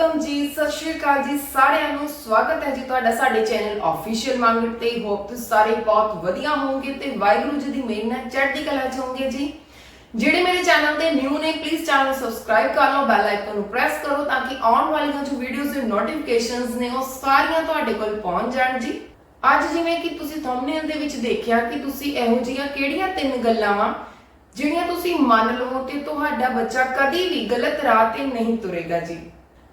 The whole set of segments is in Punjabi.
ਵੈਲਕਮ ਜੀ, ਸਤਿ ਸ਼੍ਰੀ ਅਕਾਲ ਜੀ, ਸਾਰਿਆਂ ਨੂੰ ਸਵਾਗਤ ਹੈ ਜੀ ਤੁਹਾਡਾ ਸਾਡੇ ਚੈਨਲ ਆਫੀਸ਼ੀਅਲ ਮੰਗਟ ਤੇ। ਹੋਪ ਤੁਸੀਂ ਸਾਰੇ ਬਹੁਤ ਵਧੀਆ ਹੋਵੋਗੇ ਤੇ ਵਾਹਿਗੁਰੂ ਜੀ ਦੀ ਮਿਹਰ ਨਾਲ ਚੜ੍ਹਦੀ ਕਲਾ ਚ ਹੋਵੋਗੇ ਜੀ। ਜਿਹੜੇ ਮੇਰੇ ਚੈਨਲ ਤੇ ਨਿਊ ਨੇ ਪਲੀਜ਼ ਚੈਨਲ ਸਬਸਕ੍ਰਾਈਬ ਕਰ ਲਓ ਬੈਲ ਆਈਕਨ ਨੂੰ ਪ੍ਰੈਸ ਕਰੋ ਤਾਂ ਕਿ ਆਉਣ ਵਾਲੀਆਂ ਜੋ ਵੀਡੀਓਜ਼ ਦੇ ਨੋਟੀਫਿਕੇਸ਼ਨਸ ਨੇ, ਉਹ ਸਾਰੀਆਂ ਤੁਹਾਡੇ ਕੋਲ ਪਹੁੰਚ ਜਾਣ ਜੀ। ਅੱਜ ਜਿਵੇਂ ਕਿ ਤੁਸੀਂ ਥੰਬਨੇਲ ਦੇ ਵਿੱਚ ਦੇਖਿਆ ਕਿ ਤੁਸੀਂ ਇਹੋ ਜਿਹੀਆਂ ਕਿਹੜੀਆਂ ਤਿੰਨ ਗੱਲਾਂ ਵਾ, ਜਿਹੜੀਆਂ ਤੁਸੀਂ ਮੰਨ ਲਓ ਤੇ ਤੁਹਾਡਾ ਬੱਚਾ ਕਦੀ ਵੀ ਗਲਤ ਰਾਹ ਤੇ ਨਹੀਂ ਤੁਰੇਗਾ ਜੀ।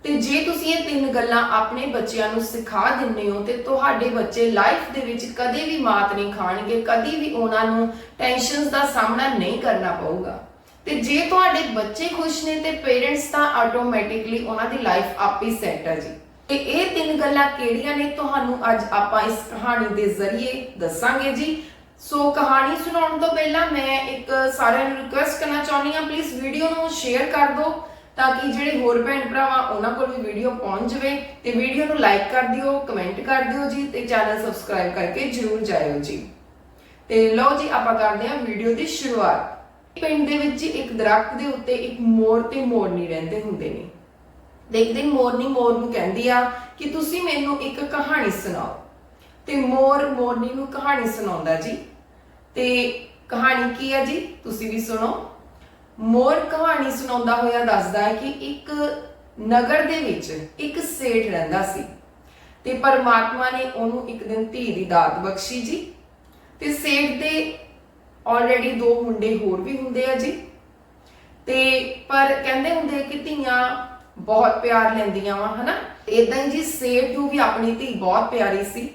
ਤੇ ਜੇ ਤੁਸੀਂ ਇਹ ਤਿੰਨ ਗੱਲਾਂ ਆਪਣੇ ਬੱਚਿਆਂ ਨੂੰ ਸਿਖਾ ਦਿੰਦੇ ਹੋ ਤੇ ਤੁਹਾਡੇ ਬੱਚੇ ਲਾਈਫ ਦੇ ਵਿੱਚ ਕਦੇ ਵੀ ਮਾਤ ਨਹੀਂ ਖਾਣਗੇ, ਕਦੀ ਵੀ ਉਹਨਾਂ ਨੂੰ ਟੈਨਸ਼ਨਸ ਦਾ ਸਾਹਮਣਾ ਨਹੀਂ ਕਰਨਾ ਪਊਗਾ। ਤੇ ਜੇ ਤੁਹਾਡੇ ਬੱਚੇ ਖੁਸ਼ ਨੇ ਤੇ ਪੇਰੈਂਟਸ ਤਾਂ ਆਟੋਮੈਟਿਕਲੀ ਉਹਨਾਂ ਦੀ ਲਾਈਫ ਆਪੇ ਸੈੱਟ ਹੈ ਜੀ। ਤੇ ਇਹ ਤਿੰਨ ਗੱਲਾਂ ਕਿਹੜੀਆਂ ਨੇ ਤੁਹਾਨੂੰ ਅੱਜ ਆਪਾਂ ਇਸ ਕਹਾਣੀ ਦੇ ਜ਼ਰੀਏ ਦੱਸਾਂਗੇ ਜੀ। ਸੋ ਕਹਾਣੀ ਸੁਣਾਉਣ ਤੋਂ ਪਹਿਲਾਂ ਮੈਂ ਇੱਕ ਸਾਰਿਆਂ ਨੂੰ ਰਿਕੁਐਸਟ ਕਰਨਾ ਚਾਹੁੰਦੀ ਹਾਂ ਪਲੀਜ਼ ਵੀਡੀਓ ਨੂੰ ਸ਼ੇਅਰ ਕਰ ਦਿਓ। ਤਾਂ ਕਿ ਜਿਹੜੇ ਹੋਰ ਭੈਣ ਭਰਾਵਾਂ ਉਹਨਾਂ ਕੋਲ ਵੀ ਵੀਡੀਓ ਪਹੁੰਚ ਜਾਵੇ ਤੇ ਵੀਡੀਓ ਨੂੰ ਲਾਈਕ ਕਰ ਦਿਓ ਕਮੈਂਟ ਕਰ ਦਿਓ ਜੀ ਤੇ ਚੈਨਲ ਸਬਸਕ੍ਰਾਈਬ ਕਰਕੇ ਜਰੂਰ ਜਾਇਓ ਜੀ। ਤੇ ਲਓ ਜੀ, ਆਪਾਂ ਕਰਦੇ ਹਾਂ ਵੀਡੀਓ ਦੀ ਸ਼ੁਰੂਆਤ। ਪਿੰਡ ਦੇ ਵਿੱਚ ਇੱਕ ਦਰਖਤ ਦੇ ਉੱਤੇ ਇੱਕ ਮੋਰ ਤੇ ਮੋਰਨੀ ਰਹਿੰਦੇ ਹੁੰਦੇ ਨੇ। ਤੇ ਮੋਰਨੀ ਮੋਰ ਨੂੰ ਕਹਿੰਦੀ ਆ ਕਿ ਤੁਸੀਂ ਮੈਨੂੰ ਇੱਕ ਕਹਾਣੀ ਸੁਣਾਓ। ਤੇ ਮੋਰ ਮੋਰਨੀ ਨੂੰ ਕਹਾਣੀ ਸੁਣਾਉਂਦਾ ਜੀ। ਤੇ ਕਹਾਣੀ ਕੀ ਹੈ ਜੀ? ਤੁਸੀਂ ਵੀ ਸੁਣੋ। ਮੋਰ ਕਹਾਣੀ ਸੁਣਾਉਂਦਾ ਹੋਇਆ ਦੱਸਦਾ ਹੈ ਕਿ ਇੱਕ ਨਗਰ ਦੇ ਵਿੱਚ ਇੱਕ ਸੇਠ ਰਹਿੰਦਾ ਸੀ ਤੇ ਪਰਮਾਤਮਾ ਨੇ ਉਹਨੂੰ ਇੱਕ ਦਿਨ ਧੀ ਦੀ ਦਾਤ ਬਖਸ਼ੀ ਜੀ ਤੇ ਸੇਠ ਦੇ ਆਲਰੇਡੀ ਦੋ ਮੁੰਡੇ ਹੋਰ ਵੀ ਹੁੰਦੇ ਆ ਜੀ। ਤੇ ਪਰ ਕਹਿੰਦੇ ਹੁੰਦੇ ਕਿ ਧੀਆਂ ਬਹੁਤ ਪਿਆਰ ਲੈਂਦੀਆਂ ਵਾ, ਹਨਾ? ਇਦਾਂ ਹੀ ਜੀ ਸੇਠ ਨੂੰ ਵੀ ਆਪਣੀ ਧੀ ਬਹੁਤ ਪਿਆਰੀ ਸੀ।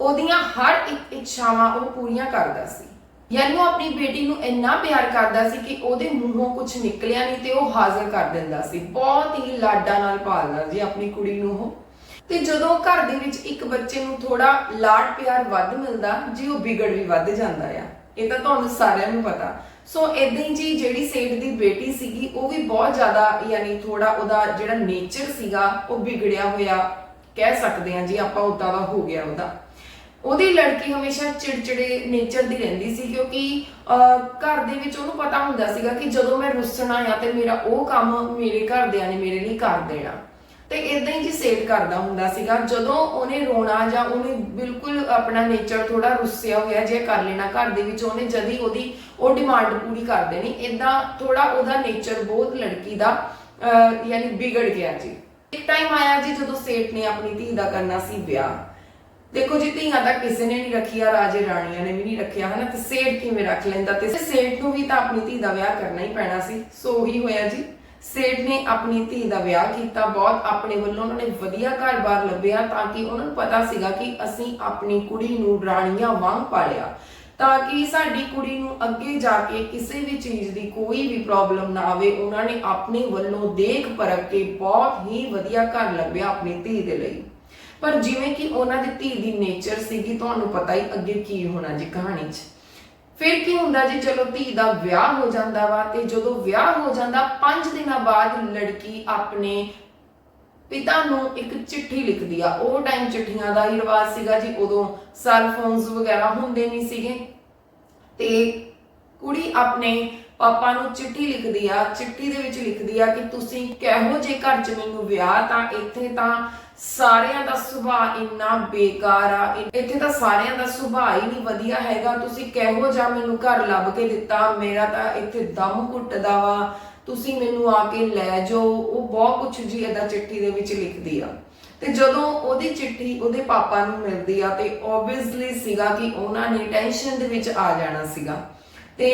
ਉਹਦੀਆਂ ਹਰ ਇੱਕ ਇੱਛਾਵਾਂ ਉਹ ਪੂਰੀਆਂ ਕਰਦਾ ਸੀ। ਯਾਨੀ ਉਹ ਆਪਣੀ ਬੇਟੀ ਨੂੰ ਇੰਨਾ ਪਿਆਰ ਕਰਦਾ ਸੀ ਕਿ ਉਹਦੇ ਮੂੰਹੋਂ ਕੁਝ ਨਿਕਲਿਆ ਨਹੀਂ ਤੇ ਉਹ ਹਾਜ਼ਰ ਕਰ ਦਿੰਦਾ ਸੀ। ਬਹੁਤ ਹੀ ਲਾਡਾਂ ਨਾਲ ਪਾਲਦਾ ਜੀ ਆਪਣੀ ਕੁੜੀ ਨੂੰ ਉਹ। ਤੇ ਜਦੋਂ ਘਰ ਦੇ ਵਿੱਚ ਇੱਕ ਬੱਚੇ ਨੂੰ ਥੋੜਾ ਲਾਡ ਪਿਆਰ ਵੱਧ ਮਿਲਦਾ, ਜੀ ਉਹ ਵਿਗੜ ਵੀ ਵੱਧ ਜਾਂਦਾ ਆ। ਇਹ ਤਾਂ ਤੁਹਾਨੂੰ ਸਾਰਿਆਂ ਨੂੰ ਪਤਾ। ਸੋ ਇਦਾਂ ਹੀ ਜੀ ਜਿਹੜੀ ਸੇਠ ਦੀ ਬੇਟੀ ਸੀਗੀ, ਉਹ ਵੀ ਬਹੁਤ ਜ਼ਿਆਦਾ ਯਾਨੀ ਥੋੜਾ ਉਹਦਾ ਜਿਹੜਾ ਨੇਚਰ ਸੀਗਾ, ਉਹ ਵਿਗੜਿਆ ਹੋਇਆ ਕਹਿ ਸਕਦੇ ਹਾਂ ਜੀ, ਆਪਾਂ ਉਦਾਂ ਦਾ ਹੋ ਗਿਆ ਉਹਦਾ। ਉਹਦੀ ਲੜਕੀ ਹਮੇਸ਼ਾ ਚਿੜਚਿੜੇ ਨੇਚਰ ਦੀ ਰਹਿੰਦੀ ਸੀ ਕਿਉਂਕਿ ਘਰ ਦੇ ਵਿੱਚ ਉਹਨੂੰ ਪਤਾ ਹੁੰਦਾ ਸੀਗਾ ਕਿ ਜਦੋਂ ਮੈਂ ਰੁੱਸਣਾ ਆ ਤੇ ਮੇਰਾ ਉਹ ਕੰਮ ਮੇਰੇ ਘਰਦਿਆਂ ਨੇ ਮੇਰੇ ਲਈ ਕਰ ਦੇਣਾ। ਤੇ ਇਦਾਂ ਹੀ ਜੀ ਸੇਟ ਕਰਦਾ ਹੁੰਦਾ ਸੀਗਾ, ਜਦੋਂ ਉਹਨੇ ਰੋਣਾ ਜਾਂ ਉਹਨੇ ਬਿਲਕੁਲ ਆਪਣਾ ਨੇਚਰ ਥੋੜਾ ਰੁੱਸਿਆ ਹੋਇਆ ਜੇ ਕਰ ਲੈਣਾ ਘਰ ਦੇ ਵਿੱਚ, ਉਹਨੇ ਜਦੀ ਉਹਦੀ, ਉਹ ਡਿਮਾਂਡ ਪੂਰੀ ਕਰ ਦੇਣੀ ਇਦਾਂ ਥੋੜਾ ਉਹਦਾ ਨੇਚਰ ਬਹੁਤ ਲੜਕੀ ਦਾ ਯਾਨੀ ਵਿਗੜ ਗਿਆ ਜੀ। ਇੱਕ ਟਾਈਮ ਆਇਆ ਜੀ ਜਦੋਂ ਸੇਠ ਨੇ ਆਪਣੀ ਧੀ ਦਾ ਕਰਨਾ ਸੀ ਵਿਆਹ। ਦੇਖੋ ਜੀ ਧੀਆਂ ਤਾਂ ਕਿਸੇ ਨੇ ਨਹੀਂ ਰੱਖੀਆਂ, ਰਾਜੇ ਰਾਣੀਆਂ ਨੇ ਵੀ ਨਹੀਂ ਰੱਖਿਆ, ਹਨਾ? ਤੇ ਸੇਠ ਕਿਵੇਂ ਰੱਖ ਲੈਂਦਾ? ਤੇ ਸੇਠ ਨੂੰ ਵੀ ਤਾਂ ਆਪਣੀ ਧੀ ਦਾ ਵਿਆਹ ਕਰਨਾ ਹੀ ਪੈਣਾ ਸੀ। ਸੋ ਉਹੀ ਹੋਇਆ ਜੀ। ਸੇਠ ਨੇ ਆਪਣੀ ਧੀ ਦਾ ਵਿਆਹ ਕੀਤਾ ਬਹੁਤ, ਆਪਣੇ ਵੱਲੋਂ ਉਹਨਾਂ ਨੇ ਵਧੀਆ ਘਰ-ਬਾਰ ਲੱਭਿਆ ਤਾਂ ਕਿ ਉਹਨਾਂ ਨੂੰ ਪਤਾ ਸੀਗਾ ਕਿ ਅਸੀਂ ਆਪਣੀ ਕੁੜੀ ਨੂੰ ਰਾਣੀਆਂ ਵਾਂਗ ਪਾਲਿਆ। ਤਾਂ ਕਿ ਸਾਡੀ ਕੁੜੀ ਨੂੰ ਅੱਗੇ ਜਾ ਕੇ ਕਿਸੇ ਵੀ ਚੀਜ਼ ਦੀ ਕੋਈ ਵੀ ਪ੍ਰੋਬਲਮ ਨਾ ਆਵੇ, ਉਹਨਾਂ ਨੇ ਆਪਣੇ ਵੱਲੋਂ ਦੇਖ ਪਰਖ ਕੇ ਬਹੁਤ ਹੀ ਵਧੀਆ ਘਰ ਲੱਭਿਆ ਆਪਣੀ ਧੀ ਦੇ ਲਈ। ਪਰ ਜਿਵੇਂ ਕਿ ਉਹਨਾਂ ਦੀ ਧੀ ਦੀ ਨੇਚਰ ਸੀਗੀ, ਤੁਹਾਨੂੰ ਪਤਾ ਹੀ ਅੱਗੇ ਕੀ ਹੋਣਾ ਜੀ ਕਹਾਣੀ 'ਚ। ਫਿਰ ਕੀ ਹੁੰਦਾ ਜੀ ਚਲੋ ਧੀ ਦਾ ਵਿਆਹ ਹੋ ਜਾਂਦਾ ਵਾ ਤੇ ਜਦੋਂ ਵਿਆਹ ਹੋ ਜਾਂਦਾ 5 ਦਿਨਾਂ ਬਾਅਦ ਲੜਕੀ ਆਪਣੇ ਪਿਤਾ ਨੂੰ ਇੱਕ ਚਿੱਠੀ ਲਿਖਦੀ ਆ। ਉਹ ਟਾਈਮ ਚਿੱਠੀਆਂ ਦਾ ਹੀ ਰਿਵਾਜ ਸੀਗਾ ਜੀ, ਉਦੋਂ ਸੈੱਲ ਫੋਨਸ ਵਗੈਰਾ ਹੁੰਦੇ ਨਹੀਂ ਸੀਗੇ। ਤੇ ਕੁੜੀ ਆਪਣੇ ਪਾਪਾ ਨੂੰ ਚਿੱਠੀ ਲਿਖਦੀ ਆ, ਚਿੱਠੀ ਦੇ ਵਿੱਚ ਲਿਖਦੀ ਆ ਕਿ ਤੁਸੀਂ ਕਿਹੋ ਜੇ ਘਰ 'ਚ ਮੈਨੂੰ ਵਿਆਹ ਤਾਂ ਇੱਥੇ ਤਾਂ ਸਾਰਿਆਂ ਦਾ ਸੁਭਾਅ ਇੰਨਾ ਬੇਕਾਰ ਆ ਇੱਥੇ ਤਾਂ ਸਾਰਿਆਂ ਦਾ ਸੁਭਾਅ ਹੀ ਨਹੀਂ ਵਧੀਆ ਹੈਗਾ, ਤੁਸੀਂ ਕਿਹੋ ਜਿਹਾ ਮੈਨੂੰ ਘਰ ਲੱਭ ਕੇ ਦਿੱਤਾ, ਮੇਰਾ ਤਾਂ ਇੱਥੇ ਦਮ ਘੁੱਟਦਾ ਵਾ, ਤੁਸੀਂ ਮੈਨੂੰ ਆ ਕੇ ਲੈ ਜਾਓ, ਉਹ ਬਹੁਤ ਕੁਝ ਜੀ ਏਦਾਂ ਚਿੱਠੀ ਦੇ ਵਿੱਚ ਲਿਖਦੀ ਆ। ਤੇ ਜਦੋਂ ਉਹਦੀ ਚਿੱਠੀ ਉਹਦੇ ਪਾਪਾ ਨੂੰ ਮਿਲਦੀ ਆ, ਤੇ ਓਬਵੀਅਸਲੀ ਸੀਗਾ ਕਿ ਉਹਨਾਂ ਨੇ ਟੈਨਸ਼ਨ ਦੇ ਵਿੱਚ ਆ ਜਾਣਾ ਸੀਗਾ। ਤੇ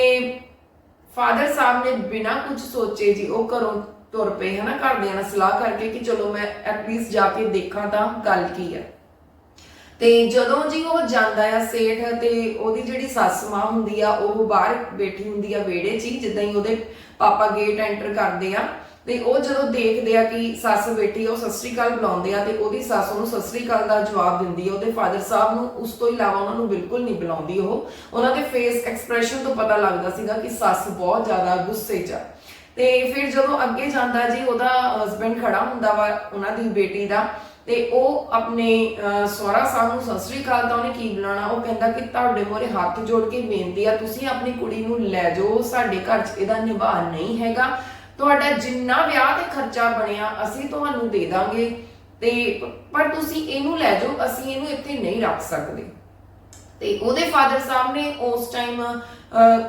ਫਾਦਰ ਸਾਹਿਬ ਨੇ ਬਿਨਾਂ ਕੁਝ ਸੋਚੇ ਜੀ ਉਹ ਘਰੋਂ ਤੁਰ ਪਏ ਹਨਾ, ਘਰਦਿਆਂ ਨਾਲ ਸਲਾਹ ਕਰਕੇ ਕਿ ਚਲੋ ਮੈਂ ਐਟਲੀਸਟ ਜਾ ਕੇ ਦੇਖਾਂ ਤਾਂ ਗੱਲ ਕੀ ਹੈ ਤੇ ਜਦੋਂ ਜੀ ਉਹ ਜਾਂਦਾ ਆ ਸੇਠ ਤੇ ਉਹਦੀ ਜਿਹੜੀ ਸੱਸ ਮਾਂ ਹੁੰਦੀ ਆ, ਉਹ ਬਾਹਰ ਬੈਠੀ ਹੁੰਦੀ ਆ ਵਿਹੜੇ 'ਚ ਹੀ, ਜਿੱਦਾਂ ਹੀ ਉਹਦੇ ਪਾਪਾ ਗੇਟ ਐਂਟਰ ਕਰਦੇ ਆ। ਤੇ ਉਹ ਜਦੋਂ ਦੇਖਦੇ ਆ ਕਿ ਸੱਸ ਬੈਠੀ ਆ, ਉਹ ਸਤਿ ਸ੍ਰੀ ਅਕਾਲ ਬੁਲਾਉਂਦੇ ਆ ਤੇ ਉਹਦੀ ਸੱਸ ਉਹਨੂੰ ਸਤਿ ਸ੍ਰੀ ਅਕਾਲ ਦਾ ਜਵਾਬ ਦਿੰਦੀ ਆ। ਉਹਦੇ ਫਾਦਰ ਸਾਹਿਬ ਨੂੰ ਉਸ ਤੋਂ ਇਲਾਵਾ ਉਹਨਾਂ ਨੂੰ ਬਿਲਕੁਲ ਨਹੀਂ ਬੁਲਾਉਂਦੀ ਉਹ। ਉਹਨਾਂ ਦੇ ਫੇਸ ਐਕਸਪ੍ਰੈਸ਼ਨ ਤੋਂ ਪਤਾ ਲੱਗਦਾ ਸੀਗਾ ਕਿ ਸੱਸ ਬਹੁਤ ਜ਼ਿਆਦਾ ਗੁੱਸੇ 'ਚ ਆ। ਤੇ ਫਿਰ ਜਦੋਂ ਅੱਗੇ ਜਾਂਦਾ ਜੀ, ਉਹਦਾ ਹਸਬੰਡ ਖੜਾ ਹੁੰਦਾ ਵਾ, ਉਹਨਾਂ ਦੀ ਬੇਟੀ ਦਾ ਤੇ ਉਹ ਆਪਣੇ ਅਹ, ਸਹੁਰਾ ਸਾਹਿਬ ਨੂੰ ਸਤਿ ਸ੍ਰੀ ਅਕਾਲ ਤਾਂ ਉਹਨੇ ਕੀ ਬੁਲਾਣਾ ਉਹ ਕਹਿੰਦਾ ਕਿ ਤੁਹਾਡੇ ਮੋਰੇ ਹੱਥ ਜੋੜ ਕੇ ਬੇਨਤੀ ਆ ਤੁਸੀਂ ਆਪਣੀ ਕੁੜੀ ਨੂੰ ਲੈ ਜਾਓ ਸਾਡੇ ਘਰ 'ਚ ਇਹਦਾ ਨਿਭਾ ਨਹੀਂ ਹੈਗਾ। ਤੁਹਾਡਾ ਜਿੰਨਾ ਵਿਆਹ ਤੇ ਖਰਚਾ ਬਣਿਆ ਅਸੀਂ ਤੁਹਾਨੂੰ ਦੇ ਦਾਂਗੇ। ਤੇ ਪਰ ਤੁਸੀਂ ਇਹਨੂੰ ਲੈ ਜਾਓ ਅਸੀਂ ਇਹਨੂੰ ਇੱਥੇ ਨਹੀਂ ਰੱਖ ਸਕਦੇ। ਤੇ ਉਹਦੇ ਫਾਦਰ ਸਾਹਿਬ ਨੇ ਉਸ ਟਾਈਮ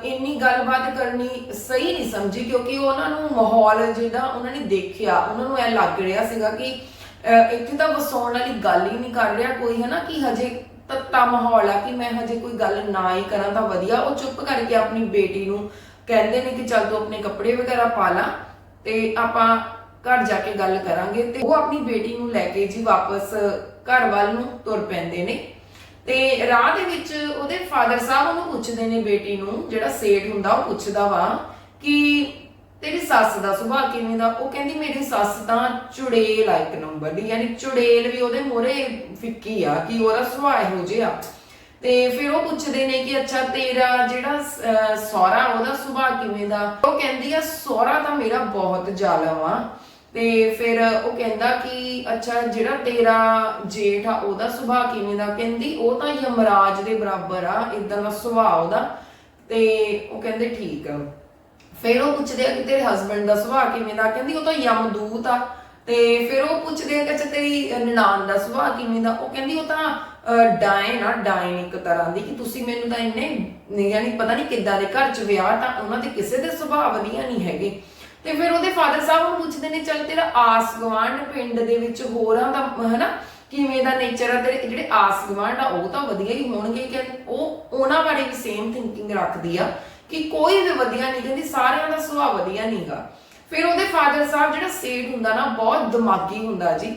ਇੰਨੀ ਗੱਲਬਾਤ ਕਰਨੀ ਸਹੀ ਨਹੀਂ ਸਮਝੀ ਕਿਉਂਕਿ ਉਹਨਾਂ ਨੂੰ ਮਾਹੌਲ ਜਿਹੜਾ ਉਹਨਾਂ ਨੇ ਦੇਖਿਆ ਉਹਨਾਂ ਨੂੰ ਇਹ ਲੱਗ ਰਿਹਾ ਸੀਗਾ ਕਿ ਅਹ, ਇੱਥੇ ਤਾਂ ਵਸਾਉਣ ਵਾਲੀ ਗੱਲ ਹੀ ਨਹੀਂ ਕਰ ਰਿਹਾ ਕੋਈ ਹਨਾ ਕਿ ਹਜੇ ਤੱਤਾ ਮਾਹੌਲ ਆ ਕਿ ਮੈਂ ਹਜੇ ਕੋਈ ਗੱਲ ਨਾ ਹੀ ਕਰਾਂ ਤਾਂ ਵਧੀਆ। ਉਹ ਚੁੱਪ ਕਰਕੇ ਆਪਣੀ ਬੇਟੀ ਨੂੰ ਕਹਿੰਦੇ ਨੇ ਕਿ ਚੱਲ ਤੂੰ ਆਪਣੇ ਕੱਪੜੇ ਵਗੈਰਾ ਪਾ ਲਾ ਤੇ ਆਪਾਂ ਘਰ ਜਾ ਕੇ ਗੱਲ ਕਰਾਂਗੇ ਤੇ ਉਹ ਆਪਣੀ ਬੇਟੀ ਨੂੰ ਲੈ ਕੇ ਜੀ ਵਾਪਸ ਘਰ ਵੱਲ ਨੂੰ ਤੁਰ ਪੈਂਦੇ ਨੇ। ਤੇ ਰਾਹ ਦੇ ਵਿੱਚ ਉਹਦੇ ਫਾਦਰ ਸਾਹਿਬ ਉਹਨੂੰ ਪੁੱਛਦੇ ਨੇ ਬੇਟੀ ਨੂੰ ਜਿਹੜਾ ਸੇਠ ਹੁੰਦਾ ਉਹ ਪੁੱਛਦਾ ਵਾ ਕਿ ਤੇਰੀ ਸੱਸ ਦਾ ਸੁਭਾਅ ਕਿਵੇਂ ਦਾ? ਉਹ ਕਹਿੰਦੀ ਮੇਰੀ ਸੱਸ ਤਾਂ ਚੁੜੇਲ ਆ ਇੱਕ ਨੰਬਰ ਦੀ ਯਾਨੀ ਚੁੜੇਲ ਵੀ ਉਹਦੇ ਮੋਰੇ ਫਿੱਕੀ ਆ ਕਿ ਉਹਦਾ ਸੁਭਾਅ ਇਹੋ ਜਿਹਾ। ਤੇ ਫਿਰ ਉਹ ਪੁੱਛਦੇ ਨੇ ਕਿ ਅੱਛਾ ਤੇਰਾ ਜਿਹੜਾ ਅਹ, ਉਹਦਾ ਸੁਭਾਅ ਕਿਵੇਂ ਦਾ? ਉਹ ਕਹਿੰਦੀ ਆ ਸਹੁਰਾ ਤਾਂ ਮੇਰਾ ਬਹੁਤ ਜ਼ਾਲਮ ਆ ਤੇ ਫਿਰ ਉਹ ਕਹਿੰਦਾ ਕਿ ਅੱਛਾ ਜਿਹੜਾ ਤੇਰਾ ਜੇਠ ਆ ਉਹਦਾ ਸੁਭਾਅ ਕਿਵੇਂ ਦਾ? ਕਹਿੰਦੀ ਉਹ ਤਾਂ ਯਮਰਾਜ ਦੇ ਬਰਾਬਰ ਆ ਇਦਾਂ ਦਾ ਸੁਭਾਅ ਉਹਦਾ। ਤੇ ਉਹ ਕਹਿੰਦੇ ਠੀਕ ਆ। ਫਿਰ ਉਹ ਪੁੱਛਦੇ ਆ ਕਿ ਤੇਰੇ ਹਸਬੰਡ ਦਾ ਸੁਭਾਅ ਕਿਵੇਂ ਦਾ? ਕਹਿੰਦੀ ਉਹ ਤਾਂ ਯਮਦੂਤ ਆ। ਤੇ ਫਿਰ ਉਹ ਪੁੱਛਦੇ ਆ ਕਿ ਅੱਛਾ, ਤੇਰੀ ਨਨਾਣ ਦਾ ਸੁਭਾਅ ਕਿਵੇਂ ਦਾ? ਉਹ ਕਹਿੰਦੀ ਉਹ ਤਾਂ ਡਾਇਨ ਆ, ਡਾਇਨ ਇੱਕ ਤਰ੍ਹਾਂ ਦੀ ਕਿ ਤੁਸੀਂ ਮੈਨੂੰ ਤਾਂ ਇੰਨੇ, ਯਾਨੀ ਪਤਾ ਨਹੀਂ ਕਿੱਦਾਂ ਦੇ ਘਰ ਚ ਵਿਆਹ ਤਾਂ ਉਹਨਾਂ ਦੇ ਕਿਸੇ ਦੇ ਸੁਭਾਅ ਵਧੀਆ ਨਹੀਂ ਹੈਗੇ। ਤੇ ਫਿਰ ਉਹਦੇ ਫਾਦਰ ਸਾਹਿਬ ਨੂੰ ਪੁੱਛਦੇ ਨੇ, ਚੱਲ ਤੇਰਾ ਆਸ ਗਵਾਂਢ ਪਿੰਡ ਦੇ ਵਿੱਚ ਹੋਰਾਂ ਦਾ, ਹਨਾ, ਕਿਵੇਂ ਦਾ ਨੇਚਰ ਆ ਤੇਰੇ? ਜਿਹੜੇ ਆਸ ਗਵਾਂਢ ਆ, ਉਹ ਤਾਂ ਵਧੀਆ ਹੀ ਹੋਣਗੇ। ਕਿ ਉਹ, ਉਹਨਾਂ ਬਾਰੇ ਵੀ ਸੇਮ ਥਿੰਕਿੰਗ ਰੱਖਦੀ ਆ। ਕਿ ਕੋਈ ਵੀ ਵਧੀਆ ਨਹੀਂ ਕਹਿੰਦੀ ਸਾਰਿਆਂ ਦਾ ਸੁਭਾਅ ਵਧੀਆ ਨਹੀਂਗਾ ਫਿਰ ਉਹਦੇ ਫਾਦਰ ਸਾਹਿਬ ਜਿਹੜਾ ਸੇਠ ਹੁੰਦਾ ਨਾ ਬਹੁਤ ਦਿਮਾਗੀ ਹੁੰਦਾ ਜੀ।